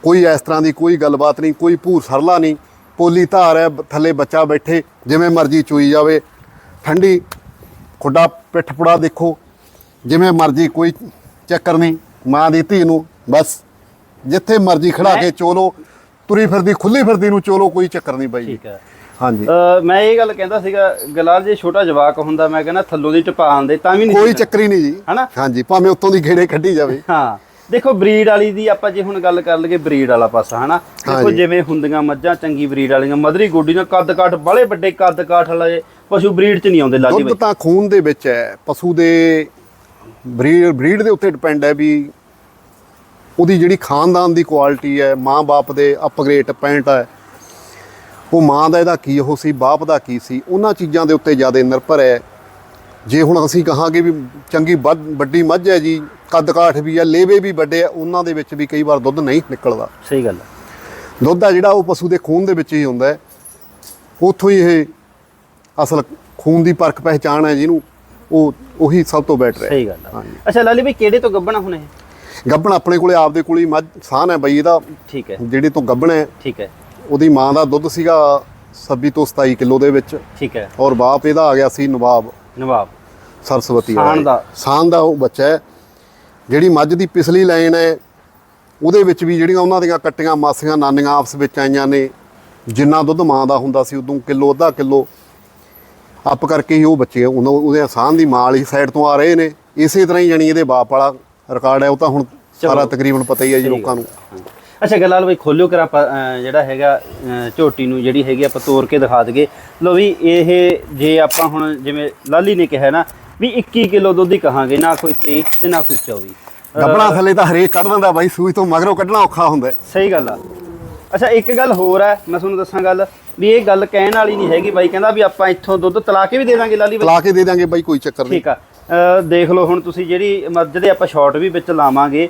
ਕੋਈ ਇਸ ਤਰ੍ਹਾਂ ਦੀ ਕੋਈ ਗੱਲਬਾਤ ਨਹੀਂ ਕੋਈ ਭੂਰ ਸਰਲਾ ਨਹੀਂ। ਪੋਲੀ ਧਾਰ ਹੈ ਥੱਲੇ ਬੱਚਾ ਬੈਠੇ ਜਿਵੇਂ ਮਰਜ਼ੀ ਚੋਈ ਜਾਵੇ। ਠੰਡੀ ਖੁੱਡਾ ਪਿੱਠ ਪੁੜਾ ਦੇਖੋ ਜਿਵੇਂ ਮਰਜ਼ੀ ਕੋਈ ਚੱਕਰ ਨਹੀਂ। ਮਾਂ ਦੀ ਧੀ ਨੂੰ ਬਸ। ਜਿੱਥੇ ਮਰਜ਼ੀ ਖੜਾ ਕੇ ਚੋਲੋ ਤੁਰੀ ਫਿਰਦੀ ਖੁੱਲੀ ਫਿਰਦੀ ਨੂੰ ਚੋਲੋ ਕੋਈ ਚੱਕਰ ਨਹੀਂ ਬਾਈ। ਠੀਕ ਹੈ। ਹਾਂਜੀ। ਮੈਂ ਇਹ ਗੱਲ ਕਹਿੰਦਾ ਸੀਗਾ ਗਲਾਲ ਜੇ ਛੋਟਾ ਜਵਾਕ ਹੁੰਦਾ ਮੈਂ ਕਹਿੰਦਾ ਥੱਲੋਂ ਦੀ ਟਪਾਣ ਦੇ ਤਾਂ ਵੀ ਨਹੀਂ ਕੋਈ ਚੱਕਰ ਹੀ ਨਹੀਂ ਜੀ। ਹਨਾ? ਹਾਂਜੀ ਭਾਵੇਂ ਉੱਤੋਂ ਦੀ ਘੇੜੇ ਕੱਢੀ ਜਾਵੇ। ਹਾਂ। ਦੇਖੋ ਬਰੀਡ ਵਾਲੀ ਦੀ ਆਪਾਂ ਜੇ ਹੁਣ ਗੱਲ ਕਰ ਲਈਏ ਬਰੀਡ ਵਾਲਾ ਪਾਸਾ ਹਨਾ? ਦੇਖੋ। ਜਿਵੇਂ ਹੁੰਦੀਆਂ ਮੱਝਾਂ ਚੰਗੀ ਬਰੀਡ ਵਾਲੀਆਂ ਮਧਰੀ ਗੋਡੀ ਨਾਲ ਕੱਦ ਕਾਠ ਬੜੇ ਵੱਡੇ ਕੱਦ ਕਾਠ ਵਾਲੇ ਪਸ਼ੂ ਬਰੀਡ ਚ ਨਹੀਂ ਆਉਂਦੇ ਦੁੱਧ ਬਾਈ ਤਾਂ ਖੂਨ ਦੇ ਵਿੱਚ ਹੈ। ਪਸ਼ੂ ਦੇ ਬਰੀਡ ਬਰੀਡ ਦੇ ਉੱਤੇ ਡਿਪੈਂਡ ਹੈ ਵੀ ਉਹਦੀ ਜਿਹੜੀ ਖਾਨਦਾਨ ਦੀ ਕੁਆਲਿਟੀ ਹੈ ਮਾਂ-ਬਾਪ ਦੇ ਅਪਗ੍ਰੇਡ ਪੈਂਟ ਹੈ ਉਹ ਮਾਂ ਦਾ ਇਹਦਾ ਕੀ ਉਹ ਸੀ ਬਾਪ ਦਾ ਕੀ ਸੀ ਉਹਨਾਂ ਚੀਜ਼ਾਂ ਦੇ ਉੱਤੇ ਜ਼ਿਆਦਾ ਨਿਰਭਰ ਹੈ। ਜੇ ਹੁਣ ਅਸੀਂ ਕਹਾਂਗੇ ਵੀ ਚੰਗੀ ਵੱਡ- ਮੱਝ ਹੈ ਜੀ ਕੱਦ ਕਾਠ ਵੀ ਹੈ ਲੇਵੇ ਵੀ ਵੱਡੇ ਆ ਉਹਨਾਂ ਦੇ ਵਿੱਚ ਵੀ ਕਈ ਵਾਰ ਦੁੱਧ ਨਹੀਂ ਨਿਕਲਦਾ। ਸਹੀ ਗੱਲ ਹੈ। ਦੁੱਧ ਆ ਜਿਹੜਾ ਉਹ ਪਸ਼ੂ ਦੇ ਖੂਨ ਦੇ ਵਿੱਚ ਹੀ ਹੁੰਦਾ ਹੈ। ਉੱਥੋਂ ਹੀ ਇਹ ਅਸਲ ਖੂਨ ਦੀ ਪਰਖ ਪਹਿਚਾਣ ਹੈ ਜਿਹਨੂੰ ਉਹ ਉਹੀ ਸਭ ਤੋਂ ਬੈਟਰ ਹੈ। ਸਹੀ ਗੱਲ ਹੈ। ਅੱਛਾ ਲਾਲੀ ਬਾਈ ਕਿਹੜੇ ਤੋਂ ਗੱਬਣਾ ਹੁਣ ਇਹ? ਗੱਬਣ ਆਪਣੇ ਕੋਲੇ ਆਪਦੇ ਕੋਲੇ ਮੱਝ ਸਾਨ ਹੈ ਬਈ ਇਹਦਾ। ਠੀਕ ਹੈ। ਜਿਹੜੇ ਤੋਂ ਗੱਬਣ ਹੈ ਠੀਕ ਹੈ। ਉਹਦੀ ਮਾਂ ਦਾ ਦੁੱਧ ਸੀਗਾ 26 ਤੋਂ 27 ਕਿਲੋ ਦੇ ਵਿੱਚ। ਠੀਕ ਹੈ। ਔਰ ਬਾਪ ਇਹਦਾ ਆ ਗਿਆ ਸੀ ਨਵਾਬ। ਨਵਾਬ। ਸਰਸਵਤੀ ਸਾਨ ਵਾਲਾ ਦਾ। ਸਾਨ ਦਾ ਉਹ ਬੱਚਾ ਹੈ। ਜਿਹੜੀ ਮੱਝ ਦੀ ਪਿਛਲੀ ਲਾਈਨ ਹੈ ਉਹਦੇ ਵਿੱਚ ਵੀ ਜਿਹੜੀਆਂ ਉਹਨਾਂ ਦੀਆਂ ਕੱਟੀਆਂ ਮਾਸੀਆਂ ਨਾਨੀਆਂ ਆਪਸ ਵਿੱਚ ਆਈਆਂ ਨੇ ਜਿੰਨਾ ਦੁੱਧ ਮਾਂ ਦਾ ਹੁੰਦਾ ਸੀ ਉਦੋਂ ਕਿਲੋ ਅੱਧਾ ਕਿਲੋ। ਅੱਪ ਕਰਕੇ ਹੀ ਉਹ ਬੱਚੇ ਉਹਨਾਂ ਉਹਦੇ ਸਾਨ ਦੀ ਮਾਂ ਵਾਲੀ ਸਾਈਡ ਤੋਂ ਆ ਰਹੇ ਨੇ। ਇਸੇ ਤਰ੍ਹਾਂ ਹੀ ਜਾਣੀ ਇਹਦੇ ਬਾਪ ਵਾਲਾ ਰਿਕਾਰਡ ਹੈ ਉਹ ਤਾਂ ਹੁਣ ਸਾਰਾ ਤਕਰੀਬਨ ਪਤਾ ਹੀ ਹੈ ਜੀ ਲੋਕਾਂ ਨੂੰ। ਅੱਛਾ ਗਲਾਲ ਬਈ ਖੋਲਿਓ ਕਰ ਆਪਾਂ ਜਿਹੜਾ ਹੈਗਾ ਝੋਟੀ ਨੂੰ ਜਿਹੜੀ ਹੈਗੀ ਆਪਾਂ ਤੋੜ ਕੇ ਦਿਖਾ ਦਈਏ। ਲੋ ਵੀ ਇਹ ਜੇ ਆਪਾਂ ਹੁਣ ਜਿਵੇਂ ਲਾਲੀ ਨੇ ਕਿਹਾ ਨਾ ਵੀ 21 ਕਿਲੋ ਦੁੱਧ ਹੀ ਕਹਾਂਗੇ ਨਾ ਕੋਈ 23 ਤੇ ਨਾ ਕੋਈ 24 ਅਹ, ਗੱਬਣਾ ਥੱਲੇ ਤਾਂ ਹਰੇਕ ਕੱਢ ਦਿੰਦਾ ਬਾਈ ਸੂਈ ਤੋਂ ਮਗਰੋਂ ਕੱਢਣਾ ਔਖਾ ਹੁੰਦਾ। ਸਹੀ ਗੱਲ ਆ। ਅੱਛਾ ਇੱਕ ਗੱਲ ਹੋਰ ਹੈ ਮੈਂ ਤੁਹਾਨੂੰ ਦੱਸਾਂ ਗੱਲ ਵੀ ਇਹ ਗੱਲ ਕਹਿਣ ਵਾਲੀ ਨਹੀਂ ਹੈਗੀ ਬਾਈ ਕਹਿੰਦਾ ਵੀ ਆਪਾਂ ਇੱਥੋਂ ਦੁੱਧ ਤਲਾ ਕੇ ਵੀ ਦੇ ਦਾਂਗੇ ਲਾਲੀ ਬਾਈ। ਤਲਾ ਕੇ ਦੇ ਦਾਂਗੇ ਬਾਈ ਕੋਈ ਚੱਕਰ ਨਹੀਂ। ਠੀਕ ਆ। ਦੇਖ ਲਓ ਹੁਣ ਤੁਸੀਂ ਜਿਹੜੀ ਮੱਝ ਦੇ ਆਪਾਂ ਸ਼ਾਰਟ ਵੀ ਵਿੱਚ ਲਾਵਾਂਗੇ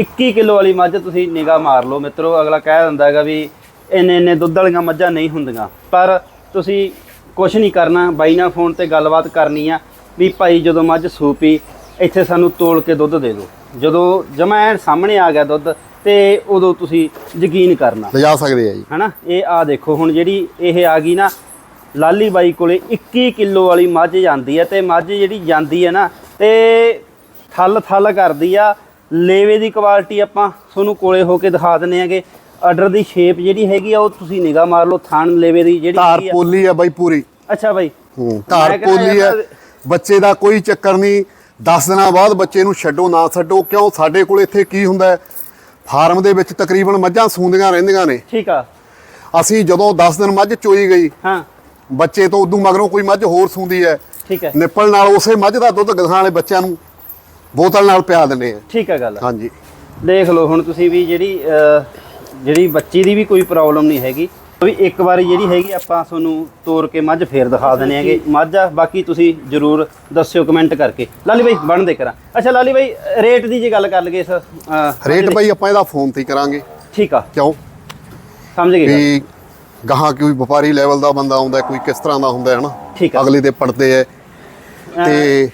21 ਕਿਲੋ ਵਾਲੀ ਮੱਝ ਤੁਸੀਂ ਨਿਗਾਹ ਮਾਰ ਲਓ ਮਿੱਤਰੋ ਅਗਲਾ ਕਹਿ ਦਿੰਦਾ ਹੈਗਾ ਵੀ ਇੰਨੇ ਇੰਨੇ ਦੁੱਧ ਵਾਲੀਆਂ ਮੱਝਾਂ ਨਹੀਂ ਹੁੰਦੀਆਂ ਪਰ ਤੁਸੀਂ ਕੁਝ ਨਹੀਂ ਕਰਨਾ ਬਾਈ ਨਾਲ ਫੋਨ ਤੇ ਗੱਲਬਾਤ ਕਰਨੀ ਆ ਵੀ ਭਾਈ ਜਦੋਂ ਮੱਝ ਸੂਪੀ ਇੱਥੇ ਸਾਨੂੰ ਤੋਲ ਕੇ ਦੁੱਧ ਦੇ ਦਿਓ। ਜਦੋਂ ਜਮਾ ਸਾਹਮਣੇ ਆ ਗਿਆ ਦੁੱਧ ਤੇ ਉਦੋਂ ਤੁਸੀਂ ਯਕੀਨ ਕਰਨਾ। ਲਿਜਾ ਸਕਦੇ ਆ ਜੀ। ਹਨਾ? ਇਹ ਆ ਦੇਖੋ ਹੁਣ ਜਿਹੜੀ ਇਹ ਆ ਗਈ ਨਾ ਲਾਲੀ ਬਾਈ ਕੋਲੇ 21 ਕਿਲੋ ਵਾਲੀ ਮੱਝ ਜਾਂਦੀ ਹੈ ਤੇ ਮੱਝ ਜਿਹੜੀ ਜਾਂਦੀ ਹੈ ਨਾ ਤੇ ਥਲ ਥਲ ਕਰਦੀ ਆ। ਲੇਵੇ ਦੀ ਕੁਆਲਿਟੀ ਆਪਾਂ ਤੁਹਾਨੂੰ ਕੋਲੇ ਹੋ ਕੇ ਦਿਖਾ ਦਿੰਨੇ ਆਗੇ। ਆਰਡਰ ਦੀ ਸ਼ੇਪ ਜਿਹੜੀ ਹੈਗੀ ਆ ਉਹ ਤੁਸੀਂ ਨਿਗਾਹ ਮਾਰ ਲਓ ਥਾਣ ਲੇਵੇ ਦੀ ਜਿਹੜੀ ਧਾਰ ਆ। ਪੋਲੀ ਆ ਬਾਈ ਪੂਰੀ। ਅੱਛਾ ਬਾਈ। ਹੂੰ ਧਾਰ ਪੋਲੀ ਯਾਰ- ਬੱਚੇ ਦਾ ਕੋਈ ਚੱਕਰ ਨਹੀਂ। 10 ਦਿਨਾਂ ਬਾਅਦ ਬੱਚੇ ਨੂੰ ਛੱਡੋ ਨਾ ਛੱਡੋ। ਕਿਉਂ? ਸਾਡੇ ਕੋਲ ਇੱਥੇ ਕੀ ਹੁੰਦਾ ਫਾਰਮ ਦੇ ਵਿੱਚ ਤਕਰੀਬਨ ਮੱਝਾਂ ਸੂੰਦੀਆਂ ਰਹਿੰਦੀਆਂ ਨੇ। ਠੀਕ ਆ। ਅਸੀਂ ਜਦੋਂ 10 ਦਿਨ ਮੱਝ ਚੋਈ ਗਈ ਹਾਂ। ਬੱਚੇ ਤੋਂ ਉਦੋਂ ਮਗਰੋਂ ਕੋਈ ਮੱਝ ਹੋਰ ਸੂੰਦੀ ਹੈ। ਠੀਕ ਹੈ। ਨਿੱਪਲ ਨਾਲ ਉਸੇ ਮੱਝ ਦਾ ਦੁੱਧ ਗਾਂ ਵਾਲੇ ਬੱਚਿਆਂ ਨੂੰ ਬੋਤਲ ਨਾਲ ਪਿਆ ਦਿੰਦੇ ਆ। ਠੀਕ ਹੈ ਗੱਲ। ਹਾਂਜੀ। ਦੇਖ ਲਓ ਹੁਣ ਤੁਸੀਂ ਵੀ ਜਿਹੜੀ ਜਿਹੜੀ ਬੱਚੀ ਦੀ ਵੀ ਕੋਈ ਪ੍ਰੋਬਲਮ ਨਹੀਂ ਹੈਗੀ। ਵੀ ਇੱਕ ਵਾਰੀ ਜਿਹੜੀ ਹੈਗੀ ਆਪਾਂ ਤੁਹਾਨੂੰ ਤੋੜ ਕੇ ਮੱਝ ਫੇਰ ਦਿਖਾ ਦਿੰਦੇ ਹੈਗੇ। ਮੱਝ ਆ ਬਾਕੀ ਤੁਸੀਂ ਜਰੂਰ ਦੱਸਿਓ ਕਮੈਂਟ ਕਰਕੇ। ਲਾਲੀ ਬਾਈ ਬਣ ਦੇ ਕਰਾਂ। ਅੱਛਾ ਲਾਲੀ ਬਾਈ ਰੇਟ ਦੀ ਜੇ ਗੱਲ ਕਰ ਲਈਏ ਇਸ ਅਹ, ਰੇਟ ਬਾਈ ਆਪਾਂ ਇਹਦਾ ਫੋਨ ਤੇ ਕਰਾਂਗੇ। ਠੀਕ ਆ। ਕਿਉਂ? ਸਮਝ ਗਏ। ਵੀ ਗਾਹਾਂ ਕੋਈ ਵਪਾਰੀ ਲੈਵਲ ਦਾ ਬੰਦਾ ਆਉਂਦਾ ਕੋਈ ਕਿਸ ਤਰ੍ਹਾਂ ਦਾ ਹੁੰਦਾ ਹੈ ਨਾ ਅਗਲੇ ਦੇ ਪੜਦੇ ਹੈ। ਤੇ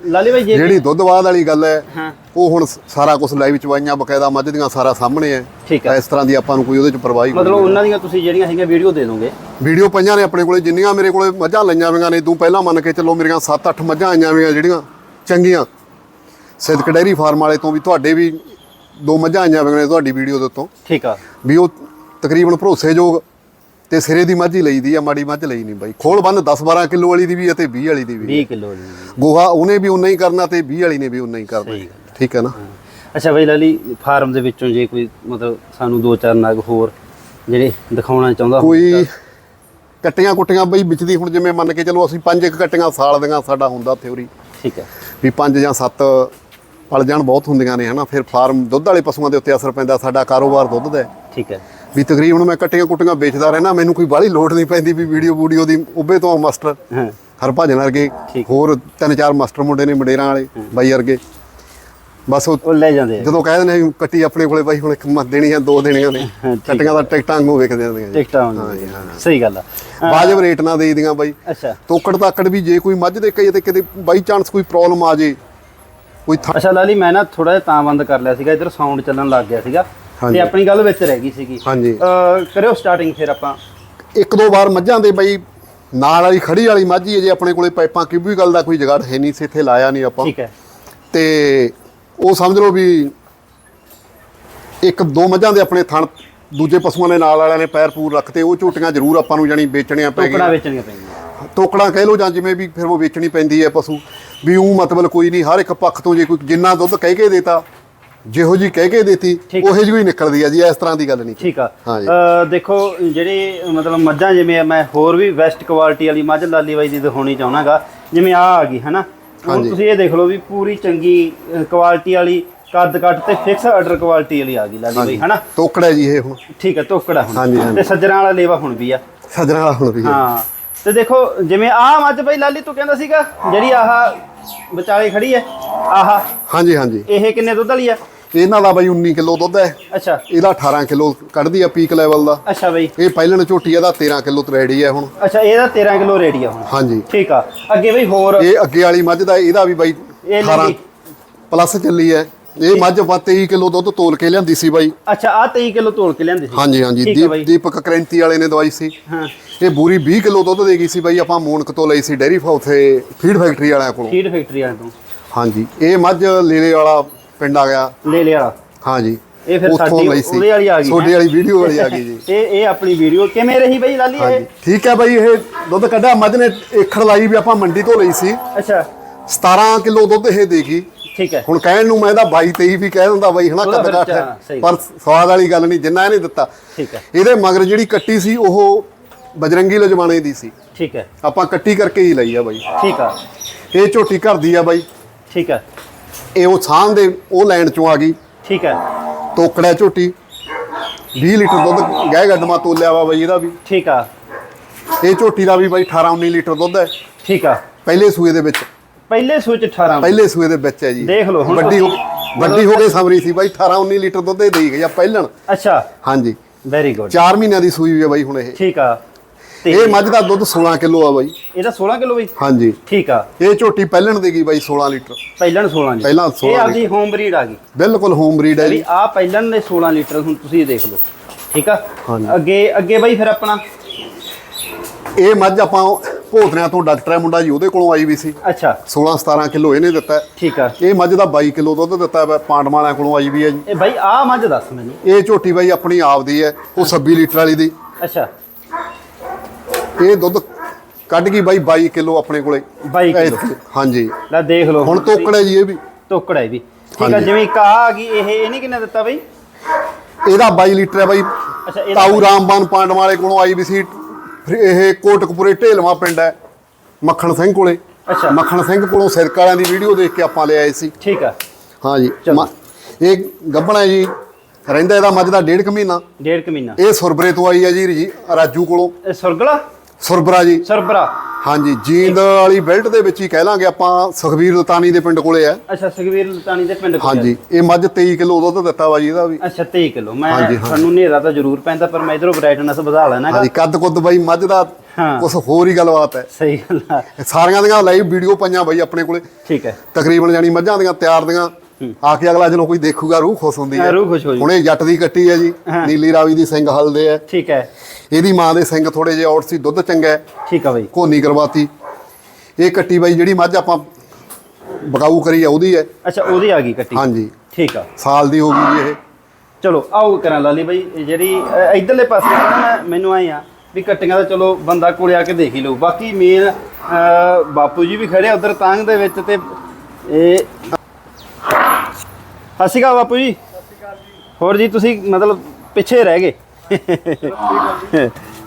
ਲਾਲੀ ਬਾਈ ਜਿਹੜੀ ਦੁੱਧ ਬਾਅਦ ਵਾਲੀ ਗੱਲ ਹੈ ਉਹ ਹੁਣ ਸਾਰਾ ਕੁਝ ਲਾਈਵ ਚਵਾਈਆਂ ਬਕਾਇਦਾ ਮੱਝ ਦੀਆਂ ਸਾਰਾ ਸਾਹਮਣੇ ਹੈ। ਇਸ ਤਰ੍ਹਾਂ ਦੀ ਆਪਾਂ ਨੂੰ ਕੋਈ ਉਹਦੇ ਚ ਪਰਵਾਹ ਮਤਲਬ ਉਹਨਾਂ ਦੀਆਂ ਤੁਸੀਂ ਜਿਹੜੀਆਂ ਹੈਗੀਆਂ ਵੀਡੀਓ ਦੇ ਦੋਗੇ। ਵੀਡੀਓ ਪਈਆਂ ਨੇ ਆਪਣੇ ਕੋਲੇ ਜਿੰਨੀਆਂ ਮੇਰੇ ਕੋਲੇ ਮੱਝਾਂ ਲਈਆਂ ਵੀਆਂ ਨੇ ਤੂੰ ਪਹਿਲਾਂ ਮੰਨ ਕੇ ਚੱਲੋ ਮੇਰੀਆਂ 7-8 ਮੱਝਾਂ ਆਈਆਂ ਵੀਆਂ ਜਿਹੜੀਆਂ ਚੰਗੀਆਂ। ਸਿੱਧਕ ਡੈਰੀ ਫਾਰਮ ਵਾਲੇ ਤੋਂ ਵੀ ਤੁਹਾਡੇ ਵੀ ਦੋ ਮੱਝਾਂ ਆਈਆਂ ਵੀਆਂ ਨੇ ਤੁਹਾਡੀ ਵੀਡੀਓ ਦੇ ਉੱਤੋਂ। ਠੀਕ ਆ। ਵੀ ਉਹ ਤਕਰੀਬਨ ਭਰੋਸੇਯੋਗ ਤੇ ਸਿਰੇ ਦੀ ਮੱਝ ਹੀ ਲਈਦੀ ਆ ਮਾੜੀ ਮੱਝ ਲਈ ਨਹੀਂ ਬਾਈ। ਖੋਲ ਬੰਨ 10-12 ਕਿਲੋ ਵਾਲੀ ਦੀ ਵੀ ਅਤੇ 20 ਵਾਲੀ ਦੀ ਵੀ 20 ਕਿਲੋ ਦੀ ਗੋਹਾ ਉਹਨੇ ਵੀ ਉਨਾ ਹੀ ਕਰਨਾ ਤੇ 20 ਵਾਲੀ ਨੇ ਵੀ ਉਨਾ ਹੀ ਕਰਨਾ। ਠੀਕ ਹੈ ਨਾ? ਅੱਛਾ ਬਈ ਲਾਲੀ ਫਾਰਮ ਦੇ ਵਿੱਚੋਂ ਜੇ ਕੋਈ ਮਤਲਬ ਸਾਨੂੰ ਦੋ ਚਾਰ ਨਗ ਹੋਰ ਜਿਹੜੇ ਦਿਖਾਉਣਾ ਚਾਹੁੰਦਾ ਕੋਈ ਕੱਟੀਆਂ ਕੁੱਟੀਆਂ ਬਈ ਵਿੱਚ ਦੀ ਹੁਣ ਜਿਵੇਂ ਮੰਨ ਕੇ ਚਲੋ ਅਸੀਂ ਪੰਜ ਇੱਕ ਕੱਟੀਆਂ ਸਾਲ ਦੀਆਂ ਸਾਡਾ ਹੁੰਦਾ ਥਿਉਰੀ ਠੀਕ ਹੈ ਵੀ ਪੰਜ ਜਾਂ ਸੱਤ ਪਲ ਜਾਣ ਬਹੁਤ ਹੁੰਦੀਆਂ ਨੇ ਹਨਾ ਫਿਰ ਫਾਰਮ ਦੁੱਧ ਵਾਲੇ ਪਸ਼ੂਆਂ ਦੇ ਉੱਤੇ ਅਸਰ ਪੈਂਦਾ ਸਾਡਾ ਕਾਰੋਬਾਰ ਦੁੱਧ ਦਾ। ਠੀਕ ਹੈ ਵੀ ਤਕਰੀਬਨ ਮੈਂ ਕੱਟੀਆਂ ਕੁੱਟੀਆਂ ਵੇਚਦਾ ਰਹਿਣਾ ਮੈਨੂੰ ਕੋਈ ਬਾਹਲੀ ਲੋਡ ਨਹੀਂ ਪੈਂਦੀ ਵੀ ਵੀਡੀਓ ਵੀਡੀਓ ਦੀ ਉੱਬੇ ਤੋਂ ਮਾਸਟਰ ਹਾਂ। ਹਰਭਜਨ ਵਰਗੇ। ਹੋਰ ਤਿੰਨ ਚਾਰ ਮਾਸਟਰ ਮੁੰਡੇ ਨੇ ਮੰਡੇਰਾਂ ਵਾਲੇ ਬਾਈ ਵਰਗੇ। ਬਸ ਉਹ ਲੈ ਜਾਂਦੇ ਆ। ਜਦੋਂ ਕਹਿ ਦਿੰਦੇ ਨੇ ਕੱਟੀ ਆਪਣੇ ਕੋਲੇ ਬਾਈ ਹੁਣ ਇੱਕ ਮਤ ਦੇਣੀ ਆ ਦੋ ਦੇਣੀਆਂ ਨੇ। ਕੱਟੀਆਂ ਦਾ ਟਿਕਟਾਂ ਵਾਂਗੂ ਵੇਚਦੇ ਹੁੰਦੀਆਂ ਜੀ ਟਿਕਟਾਂ ਹੁੰਦੀਆਂ ਸਹੀ ਗੱਲ ਆ। ਵਾਜਬ ਰੇਟ ਨਾਲ ਦੇ ਦੀਆਂ ਬਾਈ। ਅੱਛਾ। ਤੋਕੜ ਤਾਕੜ ਵੀ ਜੇ ਕੋਈ ਮੱਝ ਦੇ ਕਈ ਤੇ ਕਿਤੇ ਬਾਈ ਚਾਂਸ ਕੋਈ ਪ੍ਰੋਬਲਮ ਆ ਜੇ ਕੋਈ ਅੱਛਾ ਲਾਲੀ ਮੈਂ ਨਾ ਥੋੜਾ ਜਿਹਾ ਤਾਂ ਬੰਦ ਕਰ ਲਿਆ ਸੀਗਾ ਇਧਰ ਸਾਊਂਡ ਚੱਲਣ ਲੱਗ ਗਿਆ ਸੀਗਾ। ਤੇ ਆਪਣੀ ਗੱਲ ਵਿੱਚ ਰਹਿ ਗਈ ਸੀਗੀ। ਹਾਂਜੀ। ਕਰਿਓ ਸਟਾਰਟਿੰਗ ਫਿਰ ਆਪਾਂ। ਇੱਕ ਦੋ ਵਾਰ ਮੱਝਾਂ ਦੇ ਬਾਈ ਨਾਲ ਵਾਲੀ ਖੜੀ ਵਾਲੀ ਮੱਝ ਹੀ ਜੇ ਆਪਣੇ ਕੋਲੇ ਪਾਈਪਾਂ ਕੀ ਵੀ ਗੱਲ ਦਾ ਕੋਈ ਜਗਾੜ ਹੈ ਨਹੀਂ ਸੀ ਇੱਥੇ ਲਾਇਆ ਨਹੀਂ ਆਪਾਂ। ਠੀਕ ਹੈ। ਤੇ ਉਹ ਸਮਝ ਲਓ ਵੀ ਇੱਕ ਦੋ ਮੱਝਾਂ ਦੇ ਆਪਣੇ ਥਣ ਦੂਜੇ ਪਸ਼ੂਆਂ ਦੇ ਨਾਲ ਵਾਲਿਆਂ ਨੇ ਪੈਰ ਪੂਰ ਰੱਖਤੇ ਉਹ ਝੋਟੀਆਂ ਜ਼ਰੂਰ ਆਪਾਂ ਨੂੰ ਜਾਣੀ ਵੇਚਣੀਆਂ ਪੈ ਟੋਕੜਾ ਵੇਚਣੀਆਂ ਪੈਣਗੀਆਂ ਤੋਕੜਾਂ ਕਹਿ ਲਓ ਜਾਂ ਜਿਵੇਂ ਵੀ ਫਿਰ ਉਹ ਵੇਚਣੀ ਪੈਂਦੀ ਹੈ ਪਸ਼ੂ। ਵੀ ਉਹ ਮਤਲਬ ਕੋਈ ਨਹੀਂ ਹਰ ਇੱਕ ਪੱਖ ਤੋਂ ਜੇ ਕੋਈ ਜਿੰਨਾ ਦੁੱਧ ਕਹਿ ਕੇ ਦੇਤਾ ਜਿਹੋ ਜੀ ਕਹਿ ਕੇ ਦੇਤੀ। ਉਹੇ ਜਿਹੀ ਨਿਕਲਦੀ ਹੈ ਜੀ ਇਸ ਤਰ੍ਹਾਂ ਦੀ ਗੱਲ ਨਹੀਂ ਠੀਕ ਆ। ਦੇਖੋ ਜਿਹੜੀ ਮਤਲਬ ਮੱਝਾਂ ਜਿਵੇਂ ਮੈਂ ਹੋਰ ਵੀ ਬੈਸਟ ਕੁਆਲਿਟੀ ਵਾਲੀ ਮੱਝ ਲਾਲੀ ਬਾਈ ਦੀ ਦਿਖਾਉਣੀ ਚਾਹਣਾਗਾ ਜਿਵੇਂ ਆ ਆ ਗਈ ਹਨਾ? ਹੁਣ। ਤੁਸੀਂ ਇਹ ਦੇਖ ਲਓ ਵੀ ਪੂਰੀ ਚੰਗੀ ਕੁਆਲਿਟੀ ਵਾਲੀ ਕੱਦ ਕੱਟ ਤੇ ਫਿਕਸ ਆਰਡਰ ਕੁਆਲਿਟੀ ਵਾਲੀ ਆ ਗਈ ਲਾਲੀ ਬਾਈ ਹਨਾ? ਤੋਕੜ ਜੀ ਇਹ ਹੁਣ। ਠੀਕ ਹੈ ਤੋਕੜਾ ਹੁਣ। ਤੇ ਸੱਜਣਾ ਵਾਲਾ ਲੇਵਾ ਹੁਣ ਵੀ ਆ। ਸੱਜਣਾ ਵਾਲਾ ਹੁਣ ਵੀ। ਹਾਂ। ਤੇ ਦੇਖੋ ਜਿਵੇਂ ਆਹ ਮੱਝ ਬਈ ਲਾਲੀ ਤੂੰ ਕਹਿੰਦਾ ਸੀਗਾ ਜਿਹੜੀ ਆਹ ਵਿਚਾਲੇ ਖੜੀ ਹੈ ਆਹ ਹਾਂਜੀ ਹਾਂਜੀ। ਇਹ ਕਿੰਨੇ ਦੁੱਧ ਵਾਲੀ ਆ? ਇਹਨਾਂ ਦਾ ਬਾਈ 19 ਕਿਲੋ ਦੁੱਧ ਹੈ। ਅੱਛਾ। ਇਹਦਾ 18 ਕਿਲੋ ਕੱਢਦੀ ਆ ਪੀਕ ਲੈਵਲ ਦਾ। ਅੱਛਾ ਬਈ। ਇਹ ਪਹਿਲਣ ਝੋਟੀ ਇਹਦਾ 13 ਕਿਲੋ ਤਰੇੜੀ ਹੈ ਹੁਣ। ਅੱਛਾ ਇਹਦਾ 13 ਕਿਲੋ ਰੇਡੀ ਆ ਹੁਣ। ਹਾਂਜੀ। ਠੀਕ ਆ। ਅੱਗੇ ਬਈ ਹੋਰ ਇਹ ਅੱਗੇ ਵਾਲੀ ਮੱਝ ਦਾ ਇਹਦਾ ਵੀ ਬਾਈ ਇਹ 18 ਲੰਗੀ ਪਲੱਸ ਚੱਲੀ ਹੈ। ਇਹ ਮੱਝ ਆਪਾਂ 23 ਕਿਲੋ ਦੁੱਧ ਤੋਲ ਕੇ ਲਿਆਂਦੀ ਸੀ ਬਾਈ। ਅੱਛਾ ਆ 23 ਕਿਲੋ ਤੋਲ ਕੇ ਲਿਆਂਦੇ ਸੀ। ਹਾਂਜੀ ਹਾਂਜੀ। ਦੀਪਕ ਕ੍ਰਾਂਤੀ ਵਾਲੇ ਨੇ ਦਵਾਈ ਸੀ। ਹਾਂ। ਇਹ ਬੂਰੀ 20 ਕਿਲੋ ਦੁੱਧ ਦੇ ਗਈ ਸੀ ਬਾਈ ਆਪਾਂ ਮੂਨਕ ਤੋਂ ਲਈ ਸੀ ਡੇਰੀ ਫਾਉਥੇ ਫੀਡ ਫੈਕਟਰੀ ਵਾਲਿਆਂ ਕੋਲੋਂ। ਫੀਡ ਫੈਕਟਰੀ ਵਾਲੇ ਤੋਂ। ਹਾਂਜੀ। ਇਹ ਮੱਝ ਲੇਲੇ ਵਾਲਾ ਪਿੰਡ ਆ ਗਿਆ। ਲੈ ਲਿਆ ਹਾਂਜੀ। ਇਹ ਫਿਰ ਸਾਡੀ। ਉਹਦੇ ਵਾਲੀ ਆ ਗਈ ਤੁਹਾਡੇ? ਵਾਲੀ ਵੀਡੀਓ ਵਾਲੀ ਆ ਗਈ ਜੀ। ਇਹ ਇਹ ਆਪਣੀ ਵੀਡੀਓ ਕਿਵੇਂ ਰਹੀ ਬਈ ਲਾਲੀ ਇਹ? ਠੀਕ ਹੈ ਬਾਈ ਇਹ ਦੁੱਧ ਕੱਢਿਆ। ਮੱਝ ਨੇ ਏਖੜ ਲਾਈ ਵੀ ਆਪਾਂ ਮੰਡੀ ਤੋਂ ਲਈ ਸੀ। ਅੱਛਾ। 17 ਕਿਲੋ ਦੁੱਧ ਇਹ ਦੇਗੀ ਠੀਕ ਹੈ। ਹੁਣ ਕਹਿਣ ਨੂੰ ਮੈਂ ਇਹਦਾ 22 23 ਵੀ ਕਹਿ ਦਿੰਦਾ ਬਾਈ ਹਨਾ ਕੱਦ ਹੈ ਸਹੀ। ਪਰ ਸਵਾਦ ਵਾਲੀ ਗੱਲ ਨਹੀਂ ਜਿੰਨਾ ਇਹਨੇ ਦਿੱਤਾ। ਠੀਕ ਹੈ। ਇਹਦੇ ਮਗਰ ਜਿਹੜੀ ਕੱਟੀ ਸੀ ਉਹ ਬਜਰੰਗੀ ਲਜਵਾਣੇ ਦੀ ਸੀ। ਠੀਕ ਹੈ। ਆਪਾਂ ਕੱਟੀ ਕਰਕੇ ਹੀ ਲਈ ਆ ਬਾਈ। ਠੀਕ ਆ। ਇਹ ਝੋਟੀ ਘਰ ਦੀ ਆ ਬਾਈ। ਠੀਕ ਹੈ। ਇਹ ਉਹ ਛਾਂ ਦੇ ਉਹ ਲੈਣ ਚੋਂ ਆ ਗਈ। ਠੀਕ ਹੈ। ਤੋਕੜਾ ਝੋਟੀ। 20 ਲੀਟਰ ਦੁੱਧ ਗਹਿ ਗੱਡਮਾ ਤੋਲਿਆ ਵਾ ਬਾਈ ਇਹਦਾ ਵੀ। ਠੀਕ ਆ। ਇਹ ਝੋਟੀ ਦਾ ਵੀ ਬਾਈ 18 19 ਲੀਟਰ ਦੁੱਧ ਹੈ। ਠੀਕ ਆ। ਪਹਿਲੇ ਸੂਏ ਦੇ ਵਿੱਚ। ਪਹਿਲੇ ਸੂਚ 18 ਪਹਿਲੇ ਸੂਏ ਦੇ ਵਿੱਚ ਹੈ ਜੀ। ਦੇਖ ਲਓ ਹੁਣ ਵੱਡੀ ਵੱਡੀ ਹੋ ਕੇ ਸਮਰੀ ਸੀ ਬਾਈ 18 19 ਲੀਟਰ ਦੁੱਧ ਇਹ ਦੇਈ ਗਈ ਆ ਪਹਿਲਣ। ਅੱਛਾ। ਹਾਂਜੀ। ਵੈਰੀ ਗੁੱਡ 4 ਮਹੀਨਿਆਂ ਦੀ ਸੂਈ ਹੋਈ ਹੈ ਬਾਈ ਹੁਣ ਇਹ। ਠੀਕ ਆ। ਇਹ ਮੱਝ ਦਾ ਦੁੱਧ 16 ਕਿਲੋ ਆ ਬਾਈ। ਇਹਦਾ 16 ਕਿਲੋ ਬਈ? ਹਾਂਜੀ। ਠੀਕ ਆ। ਇਹ ਝੋਟੀ ਪਹਿਲਣ ਦੇਗੀ ਬਾਈ 16 ਲੀਟਰ। ਪਹਿਲਣ 16 ਜੀ ਪਹਿਲਾਂ 16 ਇਹ ਆਪਦੀ ਹੋਮ ਬਰੀਡ ਆ ਗਈ। ਬਿਲਕੁਲ ਹੋਮ ਬਰੀਡ ਹੈ ਜੀ। ਆ ਪਹਿਲਣ ਦੇ 16 ਲੀਟਰ ਹੁਣ ਤੁਸੀਂ ਦੇਖ ਲਓ। ਠੀਕ ਆ। ਅੱਗੇ ਅੱਗੇ ਬਈ ਫਿਰ ਆਪਣਾ? ਇਹ ਮੱਝ ਆਪਾਂ ਭੋਤਨਿਆਂ ਤੋਂ ਡਾਕਟਰ ਹੈ ਮੁੰਡਾ ਜੀ ਉਹਦੇ ਕੋਲੋਂ ਆਈ ਵੀ ਸੀ। ਅੱਛਾ। 16 17 ਕਿਲੋ ਇਹਨੇ ਦਿੱਤਾ। ਠੀਕ ਆ। ਇਹ ਮੱਝ ਦਾ 22 ਕਿਲੋ ਦੁੱਧ ਦਿੱਤਾ ਹੈ ਪਾਂਡਵਾਲਿਆਂ ਕੋਲੋਂ ਆਈ ਵੀ ਹੈ ਜੀ। ਇਹ ਬਾਈ ਆ ਮੱਝ ਦੱਸ ਮੈਨੂੰ। ਇਹ ਝੋਟੀ ਬਾਈ ਆਪਣੀ ਆਪ ਦੀ ਹੈ ਉਹ 26 ਲੀਟਰ ਵਾਲੀ ਦੀ। ਅੱਛਾ। ਇਹ ਦੁੱਧ ਕੱਢ ਗਈ ਬਾਈ 22 ਕਿਲੋ ਆਪਣੇ ਕੋਲੇ। 22 ਕਿਲੋ। ਹਾਂਜੀ। ਲੈ ਦੇਖ ਲਓ ਹੁਣ ਤੋਕੜਾ ਜੀ ਇਹ ਵੀ। ਟੋਕੜਾ ਇਹ ਵੀ ਠੀਕ ਆ ਹਾਂਜੀ। ਜਿਵੇਂ ਆਹ ਆ ਗਈ ਇਹ ਇਹਨੇ ਕਿੰਨਾ ਦਿੱਤਾ ਬਈ? ਇਹਦਾ 22 ਲੀਟਰ ਹੈ ਬਾਈ। ਅੱਛਾ ਇਹਦਾ ਤਾਊ ਰਾਮਬਾਨ ਪਾਂਡਵਾਂ ਵਾਲੇ ਕੋਲੋਂ ਆਈ ਵੀ ਸੀ। ਫਿਰ ਇਹ ਕੋਟਕਪੁਰੇ ਢੇਲਵਾ ਪਿੰਡ ਹੈ ਮੱਖਣ ਸਿੰਘ ਕੋਲੇ। ਅੱਛਾ। ਮੱਖਣ ਸਿੰਘ ਕੋਲੋਂ ਸਿਰਕ ਵਾਲਿਆਂ ਦੀ ਵੀਡੀਓ ਦੇਖ ਕੇ ਆਪਾਂ ਲੈ ਆਏ ਸੀ। ਠੀਕ ਆ। ਹਾਂ ਜੀ ਚਲੋ। ਮ- ਇਹ ਗੱਬਣਾ ਜੀ ਰਹਿੰਦਾ ਇਹਦਾ ਮੱਝ ਦਾ ਡੇਢ ਕੁ ਮਹੀਨਾ। ਡੇਢ ਕੁ ਮਹੀਨਾ। ਇਹ ਸੁਰਬਰੇ ਤੋਂ ਆਈ ਹੈ ਜੀ ਰਾਜੂ ਕੋਲੋਂ। ਇਹ ਸੁਰਗਲਾ? ਸੁਰਬਰਾ ਜੀ। ਸਰਬਰਾ। ਹਾਂਜੀ ਜੀਂਦ ਵਾਲੀ ਬੈਲਟ ਦੇ ਵਿੱਚ ਹੀ ਕਹਿ ਲਾਂਗੇ ਆਪਾਂ ਸੁਖਬੀਰ ਲਤਾਨੀ ਦੇ ਪਿੰਡ ਕੋਲੇ ਹੈ। ਅੱਛਾ ਸੁਖਵੀਰ ਲਤਾਨੀ ਦੇ ਪਿੰਡ ਕੋਲ ਹਾਂਜੀ ਇਹ ਮੱਝ 23 ਕਿਲੋ ਦੁੱਧ ਦਿੱਤਾ ਵਾ ਜੀ ਇਹਦਾ ਵੀ। ਅੱਛਾ 23 ਕਿਲੋ। ਮੈਂ ਹਾਂਜੀ, ਹਾਂ। ਤੁਹਾਨੂੰ ਨੇਰਾ ਤਾਂ ਜ਼ਰੂਰ ਪੈਂਦਾ ਪਰ ਮੈਂ ਇਧਰੋਂ ਬ੍ਰਾਈਟਨੈਸ ਵਧਾ ਲੈਣਾ ਗਾ। ਹਾਂਜੀ ਕੱਦ ਕੁੱਦ ਬਾਈ ਮੱਝ ਦਾ ਹਾਂ। ਕੁਝ ਹੋਰ ਹੀ ਗੱਲਬਾਤ ਹੈ। ਸਹੀ ਗੱਲ ਆ। ਸਾਰੀਆਂ ਦੀਆਂ ਲਾਈਵ ਵੀਡੀਓ ਪਈਆਂ ਬਾਈ ਆਪਣੇ ਕੋਲੇ। ਠੀਕ ਹੈ। ਤਕਰੀਬਨ ਜਾਨੀ ਮੱਝਾਂ ਦੀਆਂ ਤਿਆਰ ਦੀਆਂ। ਆ ਕੇ ਅਗਲਾ ਜਦੋਂ ਕੋਈ ਦੇਖੂਗਾ ਰੂਹ ਖੁਸ਼ ਹੁੰਦੀ ਹਾਂ, ਹੈ ਰੂਹ ਖੁਸ਼ ਹੋ ਜੂ। ਹੁਣ ਇਹ ਜੱਟ ਦੀ ਕੱਟੀ ਹੈ ਜੀ। ਨੀਲੀ ਰਾਵੀ ਦੀ ਸਿੰਘ ਹਲਦੇ ਹੈ। ਠੀਕ ਹੈ। ਇਹਦੀ ਮਾਂ ਦੇ ਸਿੰਘ ਥੋੜੇ ਜਿਹੇ ਔਰ ਸੀ ਦੁੱਧ ਚੰਗਾ ਹੈ। ਠੀਕ ਆ ਬਈ। ਕੋਨੀ ਕਰਵਾਤੀ। ਇਹ ਕੱਟੀ ਬਾਈ ਜਿਹੜੀ ਮੱਝ ਆਪਾਂ ਬਕਾਊ ਕਰੀ ਆ ਉਹਦੀ ਹੈ। ਅੱਛਾ ਉਹਦੀ ਆ ਗਈ ਕੱਟੀ। ਹਾਂਜੀ। ਠੀਕ ਆ। ਸਾਲ ਦੀ ਹੋ ਗਈ ਜੀ ਇਹ। ਚਲੋ ਆਓ ਕਰਾਂ ਲਾਲੀ ਬਾਈ ਇਹ ਜਿਹੜੀ ਇਧਰਲੇ ਪਾਸੇ ਨਾ ਮੈਂ ਮੈਨੂੰ ਆਏ ਆ ਵੀ ਕੱਟੀਆਂ ਤਾਂ ਚਲੋ ਬੰਦਾ ਕੋਲੇ ਆ ਕੇ ਦੇਖ ਹੀ ਲਊ। ਬਾਕੀ ਮੇਨ ਬਾਪੂ ਜੀ ਵੀ ਖੜੇ ਉਧਰ ਤਾਂਗ ਦੇ ਵਿੱਚ ਤੇ ਇਹ ਸਤਿ ਸ਼੍ਰੀ ਅਕਾਲ ਬਾਪੂ ਜੀ। ਹੋਰ ਜੀ ਤੁਸੀਂ ਮਤਲਬ ਪਿੱਛੇ ਰਹਿ ਗਏ?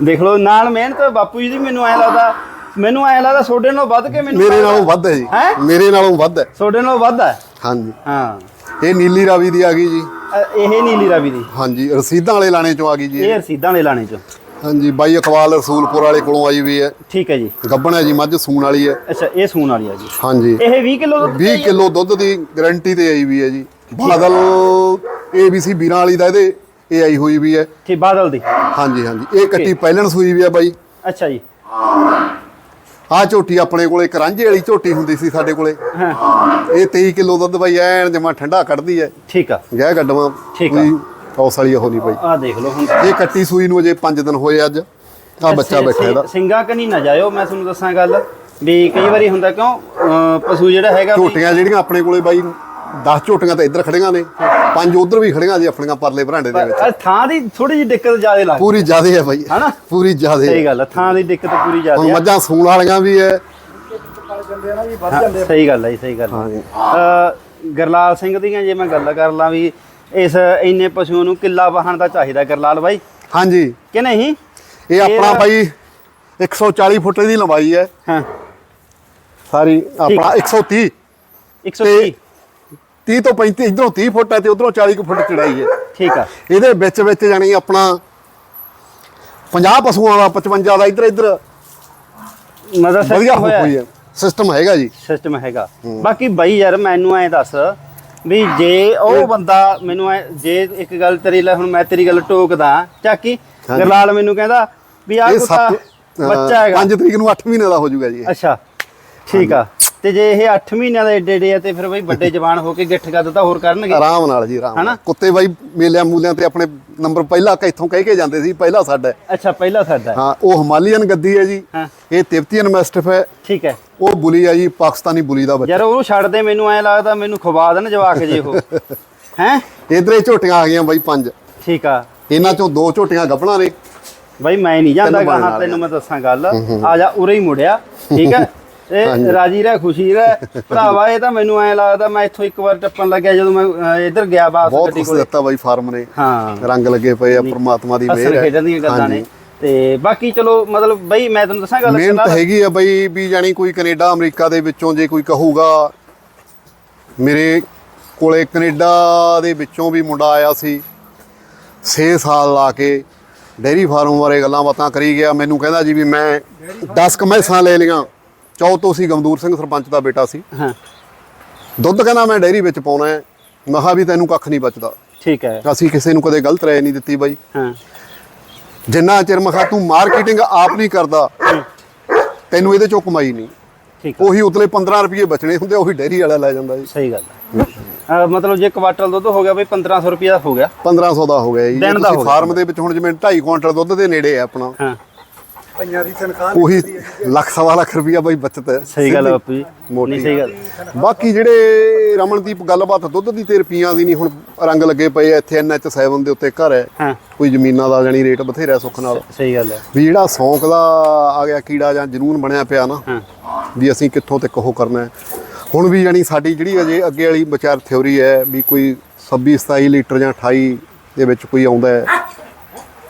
ਦੇਖ ਲਓ ਨਾਲ ਮਿਹਨਤ ਬਾਪੂ ਜੀ ਦੀ ਮੈਨੂੰ ਐ ਲੱਗਦਾ ਮੈਨੂੰ ਐ ਲੱਗਦਾ ਤੁਹਾਡੇ ਨਾਲੋਂ ਵੱਧ ਕੇ ਮੈਨੂੰ ਮੇਰੇ ਨਾਲੋਂ ਵੱਧ ਹੈ ਜੀ। ਹੈਂ? ਮੇਰੇ ਨਾਲੋਂ ਵੱਧ ਹੈ। ਤੁਹਾਡੇ ਨਾਲੋਂ ਵੱਧ ਹੈ? ਹਾਂਜੀ। ਹਾਂ। ਇਹ ਨੀਲੀ ਰਾਵੀ ਦੀ ਆ ਗਈ ਜੀ। ਅ, ਇਹ ਨੀਲੀ ਰਾਵੀ ਦੀ? ਹਾਂਜੀ ਰਸੀਦਾਂ ਵਾਲੇ ਲਾਣੇ ਚੋਂ ਆ ਗਈ ਜੀ ਇਹ। ਰਸੀਦਾਂ ਵਾਲੇ ਲਾਣੇ ਚੋਂ। ਹਾਂਜੀ ਬਾਈ ਅਕਵਾਲ ਰਸੂਲਪੁਰ ਵਾਲੇ ਕੋਲੋਂ ਆਈ ਵੀ ਹੈ। ਠੀਕ ਹੈ ਜੀ। ਗੱਬਣ ਹੈ ਜੀ ਮੱਝ ਸੂਣ ਵਾਲੀ ਹੈ। ਅੱਛਾ ਇਹ ਸੂਣ ਵਾਲੀ ਆ ਜੀ। ਹਾਂਜੀ। ਇਹ 20 ਕਿਲੋ ਦੁੱਧ 20 ਕਿਲੋ ਦੁੱਧ ਦੀ ਗਾਰੰਟੀ ਤੇ ਆਈ ਵੀ ਹੈ ਜੀ। ਬਾਦਲ ABC ਵੀਰਾਂ ਵਾਲੀ ਦਾ ਇਹਦੇ ਇਹ ਆਈ ਹੋਈ ਵੀ ਹੈ। ਠੀਕ ਬਾਦਲ ਦੀ? ਹਾਂਜੀ ਹਾਂਜੀ। ਇਹ ਕੱਟੀ ਪਹਿਲਣ ਸੂਈ ਵੀ ਹੈ ਬਾਈ। ਅੱਛਾ ਜੀ। ਆਹ ਝੋਟੀ ਆਪਣੇ ਕੋਲੇ ਕਰਾਂਝੇ ਵਾਲੀ ਝੋਟੀ ਹੁੰਦੀ ਸੀ ਸਾਡੇ ਕੋਲੇ। ਹਾਂ। ਇਹ 23 ਕਿਲੋ ਦੁੱਧ ਬਾਈ ਐਨ ਜਮਾ ਠੰਡਾ ਕੱਢਦੀ ਹੈ। ਠੀਕ ਆ। ਗਹਿ ਗੱਡਵਾ ਠੀਕ ਆ। ਹੌਸ ਵਾਲੀ ਉਹ ਨਹੀਂ ਬਾਈ। ਆ ਦੇਖ ਲਓ ਹੁਣ। ਇਹ ਕੱਟੀ ਸੂਈ ਨੂੰ ਅਜੇ 5 ਦਿਨ ਹੋਏ ਅੱਜ। ਆ ਬੱਚਾ ਬੈਠਾ ਇਹਦਾ। ਸਿੰਘਾਂ ਕਨੀ ਨਾ ਜਾਇਓ ਮੈਂ ਤੁਹਾਨੂੰ ਦੱਸਾਂ ਗੱਲ। ਵੀ ਕਈ ਵਾਰੀ ਹੁੰਦਾ ਕਿਉਂ ਪਸ਼ੂ ਜਿਹੜਾ ਹੈਗਾ ਝੋਟੀਆਂ ਜਿਹੜੀਆਂ ਆਪਣੇ ਕੋਲੇ ਬਾਈ 10 ਝੋਟੀਆਂ ਤਾਂ ਇੱਧਰ ਖੜੀਆਂ ਨੇ। ਪੰਜ ਉਧਰ ਵੀ ਖੜੀਆਂ ਜੀ ਆਪਣੀਆਂ ਪਰਲੇ ਭਰਾਂਡੇ ਦੇ ਵਿੱਚ। ਥਾਂ ਦੀ ਥੋੜੀ ਜਿਹੀ ਦਿੱਕਤ ਜ਼ਿਆਦਾ ਲੱਗਦੀ ਪੂਰੀ ਜ਼ਿਆਦੇ ਹੈ ਬਾਈ ਹਨਾ? ਪੂਰੀ ਜ਼ਿਆਦੇ ਸਹੀ ਹੈ। ਗੱਲ ਆ ਥਾਂ ਦੀ ਦਿੱਕਤ ਪੂਰੀ ਜ਼ਿਆਦਾ ਮੱਝਾਂ ਸੂਣ ਵਾਲੀਆਂ ਵੀ ਹੈ। ਹਾਂ, ਸਹੀ ਗੱਲ ਹੈ ਸਹੀ ਗੱਲ ਹੈ। ਗਰਲਾਲ ਸਿੰਘ ਦੀਆਂ ਜੇ ਮੈਂ ਗੱਲ ਕਰ ਲਾਂ ਵੀ ਇਸ ਇੰਨੇ ਪਸ਼ੂਆਂ ਨੂੰ ਕਿੱਲਾ ਵਾਹਣ ਦਾ ਚਾਹੀਦਾ ਗਰਲਾਲ ਬਾਈ? ਹਾਂਜੀ। ਕਿ ਨਹੀਂ? ਇਹ ਆਪਣਾ ਬਾਈ 140 ਫੁੱਟ ਦੀ ਲੰਬਾਈ ਹੈ। ਹਾਂ। ਸਾਰੀ ਆਪਣਾ 130 130 30 ਤੋਂ 35 ਇਧਰੋਂ 30 ਫੁੱਟ ਹੈ ਤੇ ਉਧਰੋਂ 40 ਕੁ ਫੁੱਟ ਚੜਾਈ ਹੈ। ਠੀਕ ਆ। ਇਹਦੇ ਵਿੱਚ ਵਿੱਚ ਜਾਣੀ ਆਪਣਾ 50 ਪਸ਼ੂਆਂ ਦਾ 55 ਦਾ ਇੱਧਰ ਇੱਧਰ। ਮਤਲਬ ਵਧੀਆ ਹੋਈ ਹੈ ਸਿਸਟਮ ਹੈਗਾ ਜੀ। ਸਿਸਟਮ ਹੈਗਾ। ਬਾਕੀ ਬਾਈ ਯਾਰ ਮੈਨੂੰ ਐ ਦੱਸ ਵੀ ਜੇ ਉਹ ਬੰਦਾ ਮੈਨੂੰ ਐ ਜੇ ਇੱਕ ਗੱਲ ਤੇਰੀ ਲੈ ਹੁਣ ਮੈਂ ਤੇਰੀ ਗੱਲ ਟੋਕਦਾ ਚਾਕੀ। ਗਰਲਾਲ ਮੈਨੂੰ ਕਹਿੰਦਾ ਵੀ ਆਹ ਇਹ ਕੁੱਤਾ 7 ਬੱਚਾ ਹੈਗਾ। 5 ਤਰੀਕ ਨੂੰ 8 ਮਹੀਨੇ ਦਾ ਹੋ ਜਾਊਗਾ ਜੀ। ਅੱਛਾ। ਠੀਕ ਆ। ਤੇ ਜੇ ਇਹ 8 ਮਹੀਨਿਆਂ ਦੇ ਏਡੇ ਏਡੇ ਆ ਤੇ ਫਿਰ ਬਈ ਵੱਡੇ ਜਵਾਨ ਹੋ ਕੇ ਗਿੱਠ ਗੱਦ ਤਾਂ ਹੋਰ ਕਰਨਗੇ। ਆਰਾਮ ਨਾਲ ਜੀ ਆਰਾਮ ਹਨਾ? ਨਾਲ। ਕੁੱਤੇ ਬਾਈ ਮੇਲਿਆਂ ਮੂਲਿਆਂ ਤੇ ਆਪਣੇ ਨੰਬਰ ਪਹਿਲਾਂ ਇੱਥੋਂ ਕਹਿ ਕੇ ਜਾਂਦੇ ਸੀ ਪਹਿਲਾ ਸਾਡਾ। ਅੱਛਾ ਪਹਿਲਾ ਸਾਡਾ ਹਾਂ। ਉਹ ਹਿਮਾਲੀਅਨ ਗੱਦੀ ਹੈ ਜੀ। ਇਹ ਤਿਬਤੀਅਨ ਮੈਸਟਿਫ ਹੈ। ਠੀਕ ਹੈ। ਉਹ ਬੁਲੀ ਆ ਜੀ ਪਾਕਿਸਤਾਨੀ ਬੁਲੀ ਦਾ ਬੱਚਾ। ਯਾਰ ਉਹਨੂੰ ਛੱਡ ਦੇ ਮੈਨੂੰ ਐ ਲੱਗਦਾ ਮੈਨੂੰ ਖਵਾ ਦੇਣ ਜਵਾਕ ਜੇ ਉਹ। ਹੈ? ਇਧਰੇ ਝੋਟੀਆਂ ਆ ਗਈਆਂ ਬਾਈ ਪੰਜ। ਠੀਕ ਆ। ਇਹਨਾਂ ਚੋਂ ਦੋ ਝੋਟੀਆਂ ਗੱਭਣਾ ਨੇ। ਬਾਈ ਮੈਂ ਨਹੀਂ ਜਾਂਦਾ ਗਾਹਾਂ ਤੈਨੂੰ ਮੈਂ ਦੱਸਾਂ ਗੱਲ। ਆ ਜਾ ਉਰੇ ਹੀ ਮੁੜਿਆ ਠੀਕ ਹੈ? ਇਹ ਰਾਜੀ ਰਹਿ ਖੁਸ਼ੀ ਰਹਿ। ਭਰਾਵਾ ਇਹ ਤਾਂ ਮੈਨੂੰ ਐ ਲੱਗਦਾ ਮੈਂ ਇੱਥੋਂ ਇੱਕ ਵਾਰ ਟੱਪਣ ਲੱਗਿਆ ਜਦੋਂ ਮੈਂ ਇੱਧਰ ਗਿਆ ਬਾਸ ਬਹੁਤ ਕੋਲੇ। ਦਿੱਤਾ ਬਾਈ ਫਾਰਮ ਨੇ। ਹਾਂ। ਰੰਗ ਲੱਗੇ ਪਏ ਆ ਪ੍ਰਮਾਤਮਾ ਦੀ ਮਿਹਰ ਹੈ। ਖੇਡਣ ਦੀਆਂ ਗੱਲਾਂ ਨੇ। ਤੇ ਬਾਕੀ ਚਲੋ ਮਤਲਬ ਬਈ ਮੈਂ ਤੈਨੂੰ ਦੱਸਾਂ ਗੱਲ ਮਿਹਨਤ ਹੈਗੀ ਆ ਬਈ ਵੀ ਜਾਨੀ ਕੋਈ ਕੈਨੇਡਾ ਅਮਰੀਕਾ ਦੇ ਵਿੱਚੋਂ ਜੇ ਕੋਈ ਕਹੂਗਾ। ਮੇਰੇ ਕੋਲੇ ਕੈਨੇਡਾ ਦੇ ਵਿੱਚੋਂ ਵੀ ਮੁੰਡਾ ਆਇਆ ਸੀ। 6 ਸਾਲ ਲਾ ਕੇ ਡੇਰੀ ਫਾਰਮ ਬਾਰੇ ਗੱਲਾਂ ਬਾਤਾਂ ਕਰੀ ਗਿਆ। ਮੈਨੂੰ ਕਹਿੰਦਾ ਜੀ ਵੀ ਮੈਂ 10 ਕਮੈਸਾਂ ਲੈ ਲਈਆਂ। ਚੌ ਤੋਂ ਸੀ ਗਮਦੂਰ ਸਿੰਘ ਸਰਪੰਚ ਦਾ ਬੇਟਾ ਸੀ। ਹਾਂ। ਦੁੱਧ ਕਹਿੰਦਾ ਮੈਂ ਡੇਰੀ ਵਿੱਚ ਪਾਉਣਾ ਹੈ। ਮੈਂ ਕਿਹਾ ਵੀ ਤੈਨੂੰ ਕੱਖ ਨਹੀਂ ਬਚਦਾ। ਠੀਕ ਹੈ। ਅਸੀਂ ਕਿਸੇ ਨੂੰ ਕਦੇ ਗਲਤ ਰਾਏ ਨਹੀਂ ਦਿੱਤੀ ਬਾਈ। ਹਾਂ। ਜਿੰਨਾ ਚਿਰ ਮਖਾ ਤੂੰ ਮਾਰਕੀਟਿੰਗ ਆਪ ਨਹੀਂ ਕਰਦਾ ਤੈਨੂੰ ਇਹਦੇ ਚੋਂ ਕਮਾਈ ਨਹੀਂ। ਠੀਕ ਉਹੀ ਉਤਲੇ 15 ਰੁਪਏ ਬਚਣੇ ਹੁੰਦੇ ਉਹੀ ਡੈਰੀ ਵਾਲਾ ਲੈ ਜਾਂਦਾ ਜੀ। ਸਹੀ ਗੱਲ ਹੈ। ਮਤਲਬ ਜੇ ਕੁਆਟਲ ਦੁੱਧ ਹੋ ਗਿਆ ਬਈ 1500 ਰੁਪਏ ਦਾ ਹੋ ਗਿਆ। 1500 ਦਾ ਹੋ ਗਿਆ ਜੀ। ਤੁਸੀਂ। ਫਾਰਮ ਦੇ ਵਿੱਚ ਹੁਣ ਜਿਵੇਂ 2.5 ਕੁਇੰਟਲ ਦੁੱਧ ਦੇ ਨੇੜੇ ਹੈ ਆਪਣਾ। ਹਾਂ। ਪੰਜਾਂ ਦੀ ਤਨਖਾਹ ਉਹੀ ਲੱਖ ਸਵਾ ਲੱਖ ਰੁਪਇਆ ਬਾਈ ਬਚਤ ਹੈ। ਸਹੀ ਗੱਲ ਬਾਪੂ ਜੀ। ਮੋਟੀ। ਨਹੀਂ ਸਹੀ ਗੱਲ। ਬਾਕੀ ਜਿਹੜੇ ਰਮਨਦੀਪ ਗੱਲਬਾਤ ਦੁੱਧ ਦੀ ਤੇ ਰੁਪਈਆਂ ਦੀ ਨਹੀਂ ਹੁਣ ਰੰਗ ਲੱਗੇ ਪਏ ਆ ਇੱਥੇ NH7 ਦੇ ਉੱਤੇ ਘਰ ਹੈ। ਕੋਈ ਜ਼ਮੀਨਾਂ ਦਾ ਜਾਨੀ ਰੇਟ ਬਥੇਰਾ ਸੁੱਖ ਨਾਲ। ਸਹੀ ਗੱਲ ਹੈ ਵੀ ਜਿਹੜਾ ਸੌਂਕ ਦਾ ਆ ਗਿਆ ਕੀੜਾ ਜਾਂ ਜਨੂਨ ਬਣਿਆ ਪਿਆ ਨਾ ਵੀ ਅਸੀਂ ਕਿੱਥੋਂ ਤੱਕ ਉਹ ਕਰਨਾ ਹੁਣ ਵੀ ਜਾਨੀ ਸਾਡੀ ਜਿਹੜੀ ਅਜੇ ਅੱਗੇ ਵਾਲੀ ਵਿਚਾਰ ਥਿਉਰੀ ਹੈ ਵੀ ਕੋਈ 26 27 ਲੀਟਰ ਜਾਂ 28 ਦੇ ਵਿੱਚ ਕੋਈ ਆਉਂਦਾ ਹੈ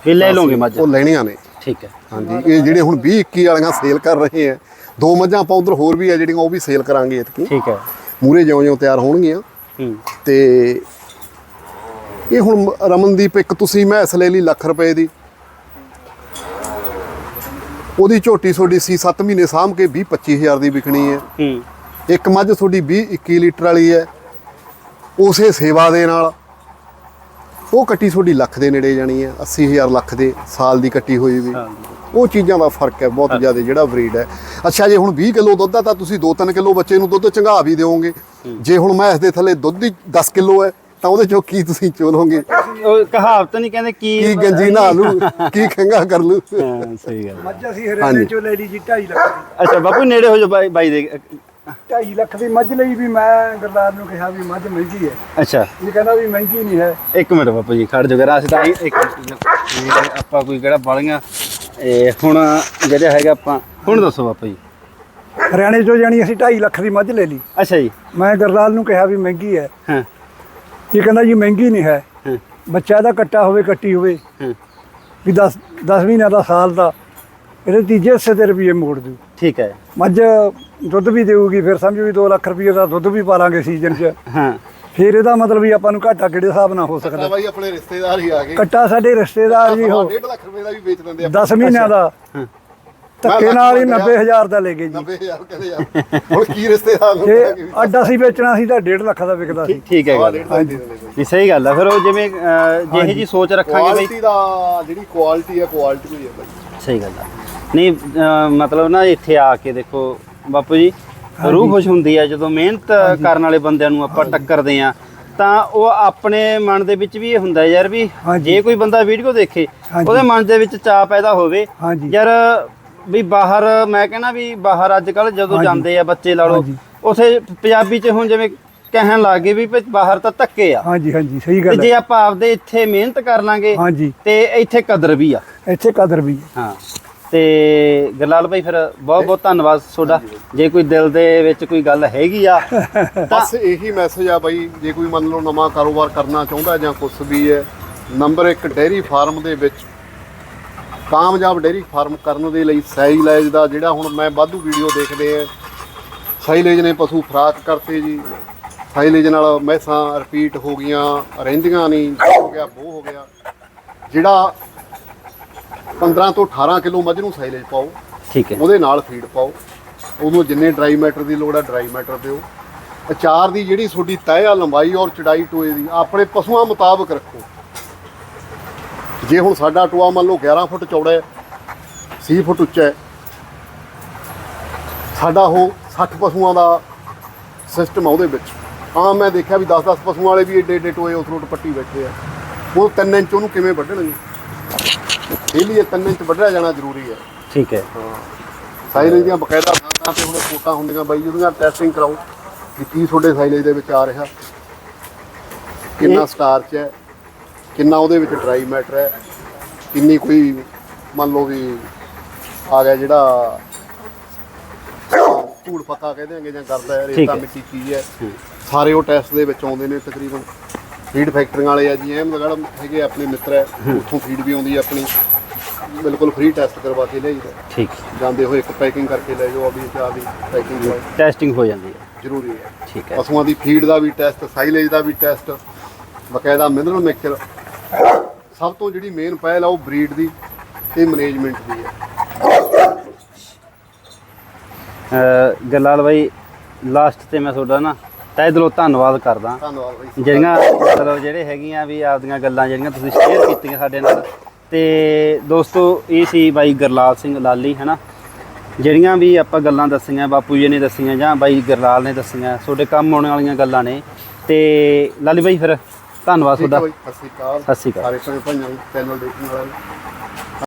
ਵੀ ਲੈ ਲਓਗੇ ਮੱਝ। ਉਹ ਲੈਣੀਆਂ ਨੇ। ਠੀਕ ਹੈ। ਹਾਂਜੀ ਇਹ ਜਿਹੜੇ ਹੁਣ 20 21 ਵਾਲੀਆਂ ਸੇਲ ਕਰ ਰਹੇ ਆ ਦੋ ਮੱਝਾਂ ਆਪਾਂ ਉਧਰ ਹੋਰ ਵੀ ਆ ਜਿਹੜੀਆਂ ਉਹ ਵੀ ਸੇਲ ਕਰਾਂਗੇ ਇਤਕੀ। ਠੀਕ ਹੈ। ਮੂਰੇ ਜਿਉਂ-ਜਿਉਂ ਤਿਆਰ ਹੋਣਗੀਆਂ। ਹੂੰ। ਤੇ ਇਹ ਹੁਣ ਰਮਨਦੀਪ ਇੱਕ ਤੁਸੀਂ ਮੈਸ ਲੈ ਲਈ ਲੱਖ ਰੁਪਏ ਦੀ। ਉਹਦੀ ਝੋਟੀ ਤੁਹਾਡੀ ਸੀ 7 ਮਹੀਨੇ ਸਾਂਭ ਕੇ 20 25000 ਦੀ ਵਿਕਣੀ ਹੈ। ਹੂੰ। ਇੱਕ ਮੱਝ ਤੁਹਾਡੀ 20 21 ਲੀਟਰ ਵਾਲੀ ਹੈ। ਉਸੇ ਸੇਵਾ ਦੇ ਨਾਲ ਉਹ ਕੱਟੀ ਤੁਹਾਡੀ ਲੱਖ ਦੇ ਨੇੜੇ ਜਾਣੀ ਹੈ 80000 ਲੱਖ ਦੇ ਸਾਲ ਦੀ ਕੱਟੀ ਹੋਈ ਵੀ। ਉਹ ਚੀਜ਼ਾਂ ਦਾ ਫ਼ਰਕ ਹੈ ਬਹੁਤ ਜ਼ਿਆਦਾ ਜਿਹੜਾ ਬਰੀਡ ਹੈ। ਅੱਛਾ ਜੇ ਹੁਣ 20 ਕਿਲੋ ਦੁੱਧ ਆ ਤਾਂ ਤੁਸੀਂ 2-3 ਕਿਲੋ ਬੱਚੇ ਨੂੰ ਦੁੱਧ ਚੰਗਾ ਵੀ ਦਿਓਗੇ। ਜੇ ਹੁਣ ਮੈਂ ਇਸ ਦੇ ਥੱਲੇ ਦੁੱਧ ਹੀ 10 ਕਿਲੋ ਹੈ ਤਾਂ ਉਹਦੇ ਚੋਂ ਕੀ ਤੁਸੀਂ ਚੋਲੋਗੇ? ਉਹ ਕਹਾਵਤ ਨਹੀਂ ਕਹਿੰਦੇ ਕੀ ਕੀ ਗੰਜੀ ਨਹਾ ਲੂ ਕੀ ਖੰਗਾ ਕਰ ਲੂ ਹਾਂ ਸਹੀ ਗੱਲ ਮੱਝ ਅਸੀਂ ਹਰਿਆਣੇ ਚੋਂ ਲੈ ਲਈ ਜੀ 2.5 ਲੱਖ ਦੀ। ਅੱਛਾ ਬਾਪੂ ਨੇੜੇ ਹੋ ਜਾ ਬਾਈ ਬਾਈ ਦੇ 2.5 ਲੱਖ ਦੀ ਮੱਝ ਲਈ ਵੀ ਮੈਂ ਗਰਦਾਰ ਨੂੰ ਕਿਹਾ ਵੀ ਮੱਝ ਮਹਿੰਗੀ ਹੈ। ਅੱਛਾ। ਇਹ ਕਹਿੰਦਾ ਵੀ ਮਹਿੰਗੀ ਨਹੀਂ ਹੈ। ਇੱਕ ਮਿੰਟ ਬਾਪੂ ਜੀ ਖੜ ਜੋਗਾ ਅਸੀਂ ਤਾਂ ਇੱਕ ਇਹ ਆਪਾਂ ਕੋਈ ਕਿਹੜਾ ਬਾਲੀਆਂ ਇਹ ਹੁਣ ਜਿਹੜੇ ਹੈਗਾ ਆਪਾਂ ਹੁਣ ਦੱਸੋ ਬਾਪੂ ਜੀ। ਹਰਿਆਣੇ ਚੋਂ ਜਾਣੀ ਅਸੀਂ 2.5 ਲੱਖ ਦੀ ਮੱਝ ਲੈ ਲਈ। ਅੱਛਾ ਜੀ। ਮੈਂ ਗਰਦਾਰ ਨੂੰ ਕਿਹਾ ਵੀ ਮਹਿੰਗੀ ਹੈ। ਹਾਂ। ਇਹ ਕਹਿੰਦਾ ਜੀ ਮਹਿੰਗੀ ਨਹੀਂ ਹੈ। ਹਾਂ। ਬੱਚਾ ਦਾ ਕੱਟਾ ਹੋਵੇ ਕੱਟੀ ਹੋਵੇ। ਹਾਂ। ਵੀ 10 10 ਮਹੀਨਿਆਂ ਦਾ ਸਾਲ ਦਾ ਇਹਦੇ ਤੀਜੇ ਹਿੱਸੇ ਦੇ ਰੁਪਏ ਮੋੜ ਦੂ ਠੀਕ ਹੈ। ਮੱਝ ਦੁੱਧ ਵੀ ਦੇਊਗੀ ਫਿਰ ਸਮਝੋ ਵੀ 2 ਲੱਖ ਰੁਪਏ ਦਾ ਦੁੱਧ ਵੀ ਪਾ ਲਾਂਗੇ ਸੀਜ਼ਨ 'ਚ। ਹਾਂ। ਫਿਰ ਇਹਦਾ ਮਤਲਬ ਵੀ ਆਪਾਂ ਨੂੰ ਘਾਟਾ ਕਿਹੜੇ ਹਿਸਾਬ ਨਾਲ ਹੋ ਸਕਦਾ? ਬਾਈ ਆਪਣੇ ਰਿਸ਼ਤੇਦਾਰ ਹੀ ਆ ਗਏ। ਕੱਟਾ ਸਾਡੇ ਰਿਸ਼ਤੇਦਾਰ ਜੀ ਹੋ। 1.5 ਲੱਖ ਰੁਪਏ ਦਾ ਵੀ ਵੇਚ ਦਿੰਦੇ ਆ। 10 ਮਹੀਨਿਆਂ ਦਾ। ਧੱਕੇ ਨਾਲ ਹੀ 90000 ਦਾ ਲੈ ਗਏ ਜੀ। 90000 ਕਹਿੰਦੇ ਆ। ਹੁਣ ਕੀ ਰਿਸ਼ਤੇਦਾਰ ਨੂੰ ਵੀ ਅੱਡਾ ਸੀ ਵੇਚਣਾ ਸੀ ਤਾਂ 1.5 ਲੱਖ ਦਾ ਵਿਕਦਾ ਸੀ। ਠੀਕ- ਹੈ ਗੱਲ ਹਾਂਜੀ। ਸਹੀ ਗੱਲ ਹੈ ਫਿਰ ਉਹ ਜਿਵੇਂ ਜਿਹੇ ਜੀ ਸੋਚ ਰੱਖਾਂਗੇ ਬਈ ਕੁਆਲਿਟੀ ਦਾ ਜਿਹੜੀ ਕੁਆਲਿਟੀ ਹੈ ਕੁਆਲਿਟੀ ਹੋਈ ਹੈ ਬਾਈ। ਸਹੀ ਗੱਲ ਹੈ ਨਹੀਂ ਮਤਲਬ ਨਾ ਇੱਥੇ ਆ ਕੇ ਦੇਖੋ ਬਾਪੂ ਜੀ ਰੂਹ ਖੁਸ਼ ਹੁੰਦੀ ਹੈ ਜਦੋਂ ਮਿਹਨਤ ਕਰਨ ਵਾਲੇ ਬੰਦਿਆਂ ਨੂੰ ਆਪਾਂ ਟੱਕਰਦੇ ਆ। ਤਾਂ ਉਹ ਆਪਣੇ ਮਨ ਦੇ ਵਿੱਚ ਵੀ ਇਹ ਹੁੰਦਾ ਯਾਰ ਵੀ। ਜੇ ਕੋਈ ਬੰਦਾ ਵੀਡੀਓ ਦੇਖੇ। ਉਹਦੇ ਮਨ ਦੇ ਵਿੱਚ ਚਾਹ ਪੈਦਾ ਹੋਵੇ। ਯਾਰ ਵੀ ਬਾਹਰ ਮੈਂ ਕਹਿੰਦਾ ਵੀ ਬਾਹਰ ਅੱਜ ਕੱਲ ਜਦੋਂ। ਜਾਂਦੇ ਆ ਬੱਚੇ ਲਾ ਲਓ। ਉਥੇ ਪੰਜਾਬੀ ਚ ਹੁਣ ਜਿਵੇਂ ਕਹਿਣ ਲੱਗ ਵੀ ਬਾਹਰ ਤਾਂ ਧੱਕੇ ਆ। ਹਾਂਜੀ ਹਾਂਜੀ ਸਹੀ ਗੱਲ ਜੇ ਆਪਾਂ ਆਪਦੇ ਇੱਥੇ ਮਿਹਨਤ ਕਰ ਲਾਂਗੇ ਤੇ ਇੱਥੇ ਕਦਰ ਵੀ ਆ। ਇੱਥੇ ਕਦਰ ਵੀ ਹੈ। ਤੇ ਗਰਲਾਲ ਭਾਈ ਫਿਰ ਬਹੁਤ ਬਹੁਤ ਧੰਨਵਾਦ ਤੁਹਾਡਾ। ਜੇ ਕੋਈ ਦਿਲ ਦੇ ਵਿੱਚ ਕੋਈ ਗੱਲ ਹੈਗੀ ਆ ਬਸ ਇਹੀ ਮੈਸੇਜ ਆ ਬਾਈ ਜੇ ਕੋਈ ਮੰਨ ਲਓ ਨਵਾਂ ਕਾਰੋਬਾਰ ਕਰਨਾ ਚਾਹੁੰਦਾ ਜਾਂ ਕੁਝ ਵੀ ਹੈ ਨੰਬਰ 1 ਡੇਅਰੀ ਫਾਰਮ ਦੇ ਵਿੱਚ ਕਾਮਯਾਬ ਡੇਅਰੀ ਫਾਰਮ ਕਰਨ ਦੇ ਲਈ ਸਾਈਲੇਜ ਦਾ ਜਿਹੜਾ ਹੁਣ ਮੈਂ ਵਾਧੂ ਵੀਡੀਓ ਦੇਖਦੇ ਆ। ਸਾਈਲੇਜ ਨੇ ਪਸ਼ੂ ਖਰਾਕ ਕਰਤੇ ਜੀ। ਸਾਈਲੇਜ ਨਾਲ ਮੈਸਾਂ ਰਿਪੀਟ ਹੋ ਗਈਆਂ ਰਹਿੰਦੀਆਂ ਨਹੀਂ ਹੋ ਗਿਆ ਉਹ ਹੋ ਗਿਆ। ਜਿਹੜਾ 15 ਤੋਂ 18 ਕਿਲੋ ਮੱਝ ਨੂੰ ਸਾਈਲੇਜ ਪਾਓ। ਠੀਕ ਹੈ। ਉਹਦੇ ਨਾਲ ਫੀਡ ਪਾਓ। ਉਹਨੂੰ ਜਿੰਨੇ ਡਰਾਈ ਮੈਟਰ ਦੀ ਲੋੜ ਹੈ ਡਰਾਈ ਮੈਟਰ ਦਿਓ। ਅਚਾਰ ਦੀ ਜਿਹੜੀ ਤੁਹਾਡੀ ਤੈਅ ਆ ਲੰਬਾਈ ਔਰ ਚੜਾਈ ਟੋਏ ਦੀ ਆਪਣੇ ਪਸ਼ੂਆਂ ਮੁਤਾਬਕ ਰੱਖੋ। ਜੇ ਹੁਣ ਸਾਡਾ ਟੋਆ ਮੰਨ ਲਓ 11 ਫੁੱਟ ਚੌੜਾ ਹੈ 6 ਫੁੱਟ ਉੱਚਾ ਹੈ ਸਾਡਾ ਉਹ 60 ਪਸ਼ੂਆਂ ਦਾ ਸਿਸਟਮ ਆ ਉਹਦੇ ਵਿੱਚ। ਆਮ ਮੈਂ ਦੇਖਿਆ ਵੀ 10-10 ਪਸ਼ੂਆਂ ਵਾਲੇ ਵੀ ਏਡੇ ਏਡੇ ਟੋਏ ਉਥਰੋਟ ਪੱਟੀ ਬੈਠੇ ਆ। ਉਹ 3 ਇੰਚ ਉਹਨੂੰ ਕਿਵੇਂ ਵੱਢਣਗੇ? ਇਹ ਲਈ 3 ਇੰਚ ਵੱਢਿਆ ਜਾਣਾ ਜ਼ਰੂਰੀ ਹੈ। ਠੀਕ ਹੈ। ਸਾਈਲੇਜ ਦੀਆਂ ਬਕਾਇਦਾ ਥਾਂ ਤੇ ਹੁਣ ਫੋਟਾਂ ਹੁੰਦੀਆਂ ਬਾਈ ਉਹਦੀਆਂ ਟੈਸਟਿੰਗ ਕਰਾਓ ਕਿ ਕੀ ਤੁਹਾਡੇ ਸਾਈਲੇਜ ਦੇ ਵਿੱਚ ਆ ਰਿਹਾ। ਕਿੰਨਾ ਸਟਾਰਚ ਹੈ ਕਿੰਨਾ ਉਹਦੇ ਵਿੱਚ ਡਰਾਈ ਮੈਟਰ ਹੈ ਕਿੰਨੀ ਕੋਈ ਮੰਨ ਲਓ ਵੀ ਆ ਗਿਆ ਜਿਹੜਾ ਧੂੜ ਪੱਤਾ ਕਹਿੰਦੇ ਆਂਗੇ ਜਾਂ ਕਰਦਾ ਹੈ ਰੇਤਾ ਹੈ। ਮਿੱਟੀ ਚੀਜ਼ ਹੈ ਸਾਰੇ ਉਹ ਟੈਸਟ ਦੇ ਵਿੱਚ ਆਉਂਦੇ ਨੇ ਤਕਰੀਬਨ। ਫੀਡ ਫੈਕਟਰੀਆਂ ਵਾਲੇ ਆ ਜੀ ਅਹਿਮਦਗੜ੍ਹ ਹੈਗੇ ਆਪਣੇ ਮਿੱਤਰ ਹੈ ਉੱਥੋਂ ਫੀਡ ਵੀ ਆਉਂਦੀ ਹੈ ਆਪਣੀ। ਬਿਲਕੁਲ ਫ੍ਰੀ ਟੈਸਟ ਕਰਵਾ ਕੇ ਲਿਆਈਦਾ ਠੀਕ। ਜਾਂਦੇ ਹੋਏ ਇੱਕ ਪੈਕਿੰਗ ਕਰਕੇ ਲੈ ਜਾਓ ਅਭੀ ਚਾਹ ਦੀ ਪੈਕਿੰਗ ਕਰਵਾਓ ਟੈਸਟਿੰਗ ਹੋ ਜਾਂਦੀ ਹੈ। ਜ਼ਰੂਰੀ ਹੈ। ਠੀਕ ਹੈ। ਪਸ਼ੂਆਂ ਦੀ ਫੀਡ ਦਾ ਵੀ ਟੈਸਟ ਸਾਈਲੇਜ ਦਾ ਵੀ ਟੈਸਟ ਬਕਾਇਦਾ ਮਿਨਰਲ ਮਿਕਸਚਰ ਸਭ ਤੋਂ ਜਿਹੜੀ ਮੇਨ ਪਹਿਲ ਆ ਉਹ ਬਰੀਡ ਦੀ ਤੇ ਮੈਨੇਜਮੈਂਟ ਦੀ ਹੈ। ਗਰਲਾਲ ਬਾਈ ਲਾਸਟ ਤੇ ਮੈਂ ਤੁਹਾਡਾ ਨਾ ਤਹਿ ਦਿਲੋਂ ਧੰਨਵਾਦ ਕਰਦਾ। ਧੰਨਵਾਦ ਬਾਈ। ਜਿਹੜੀਆਂ ਮਤਲਬ ਜਿਹੜੇ ਹੈਗੀਆਂ ਵੀ ਆਪਦੀਆਂ ਗੱਲਾਂ ਜਿਹੜੀਆਂ ਤੁਸੀਂ ਸ਼ੇਅਰ ਕੀਤੀਆਂ ਸਾਡੇ ਨਾਲ ਤੇ ਦੋਸਤੋ ਇਹ ਸੀ ਬਾਈ ਗਰਲਾਲ ਸਿੰਘ ਲਾਲੀ ਹਨਾ? ਜਿਹੜੀਆਂ ਵੀ ਆਪਾਂ ਗੱਲਾਂ ਦੱਸੀਆਂ ਬਾਪੂ ਜੀ ਨੇ ਦੱਸੀਆਂ ਜਾਂ ਬਾਈ ਗਰਲਾਲ ਨੇ ਦੱਸੀਆਂ ਤੁਹਾਡੇ ਕੰਮ ਆਉਣ ਵਾਲੀਆਂ ਗੱਲਾਂ ਨੇ। ਤੇ ਲਾਲੀ ਬਾਈ ਫਿਰ ਧੰਨਵਾਦ ਤੁਹਾਡਾ। ਸਤਿ ਸ਼੍ਰੀ ਅਕਾਲ। ਸਤਿ ਸ਼੍ਰੀ ਅਕਾਲ। ਸਾਰੇ ਭੈਣ ਭਾਈਆਂ ਨੂੰ ਚੈਨਲ ਦੇਖਣ ਵਾਲਿਆਂ ਨੂੰ।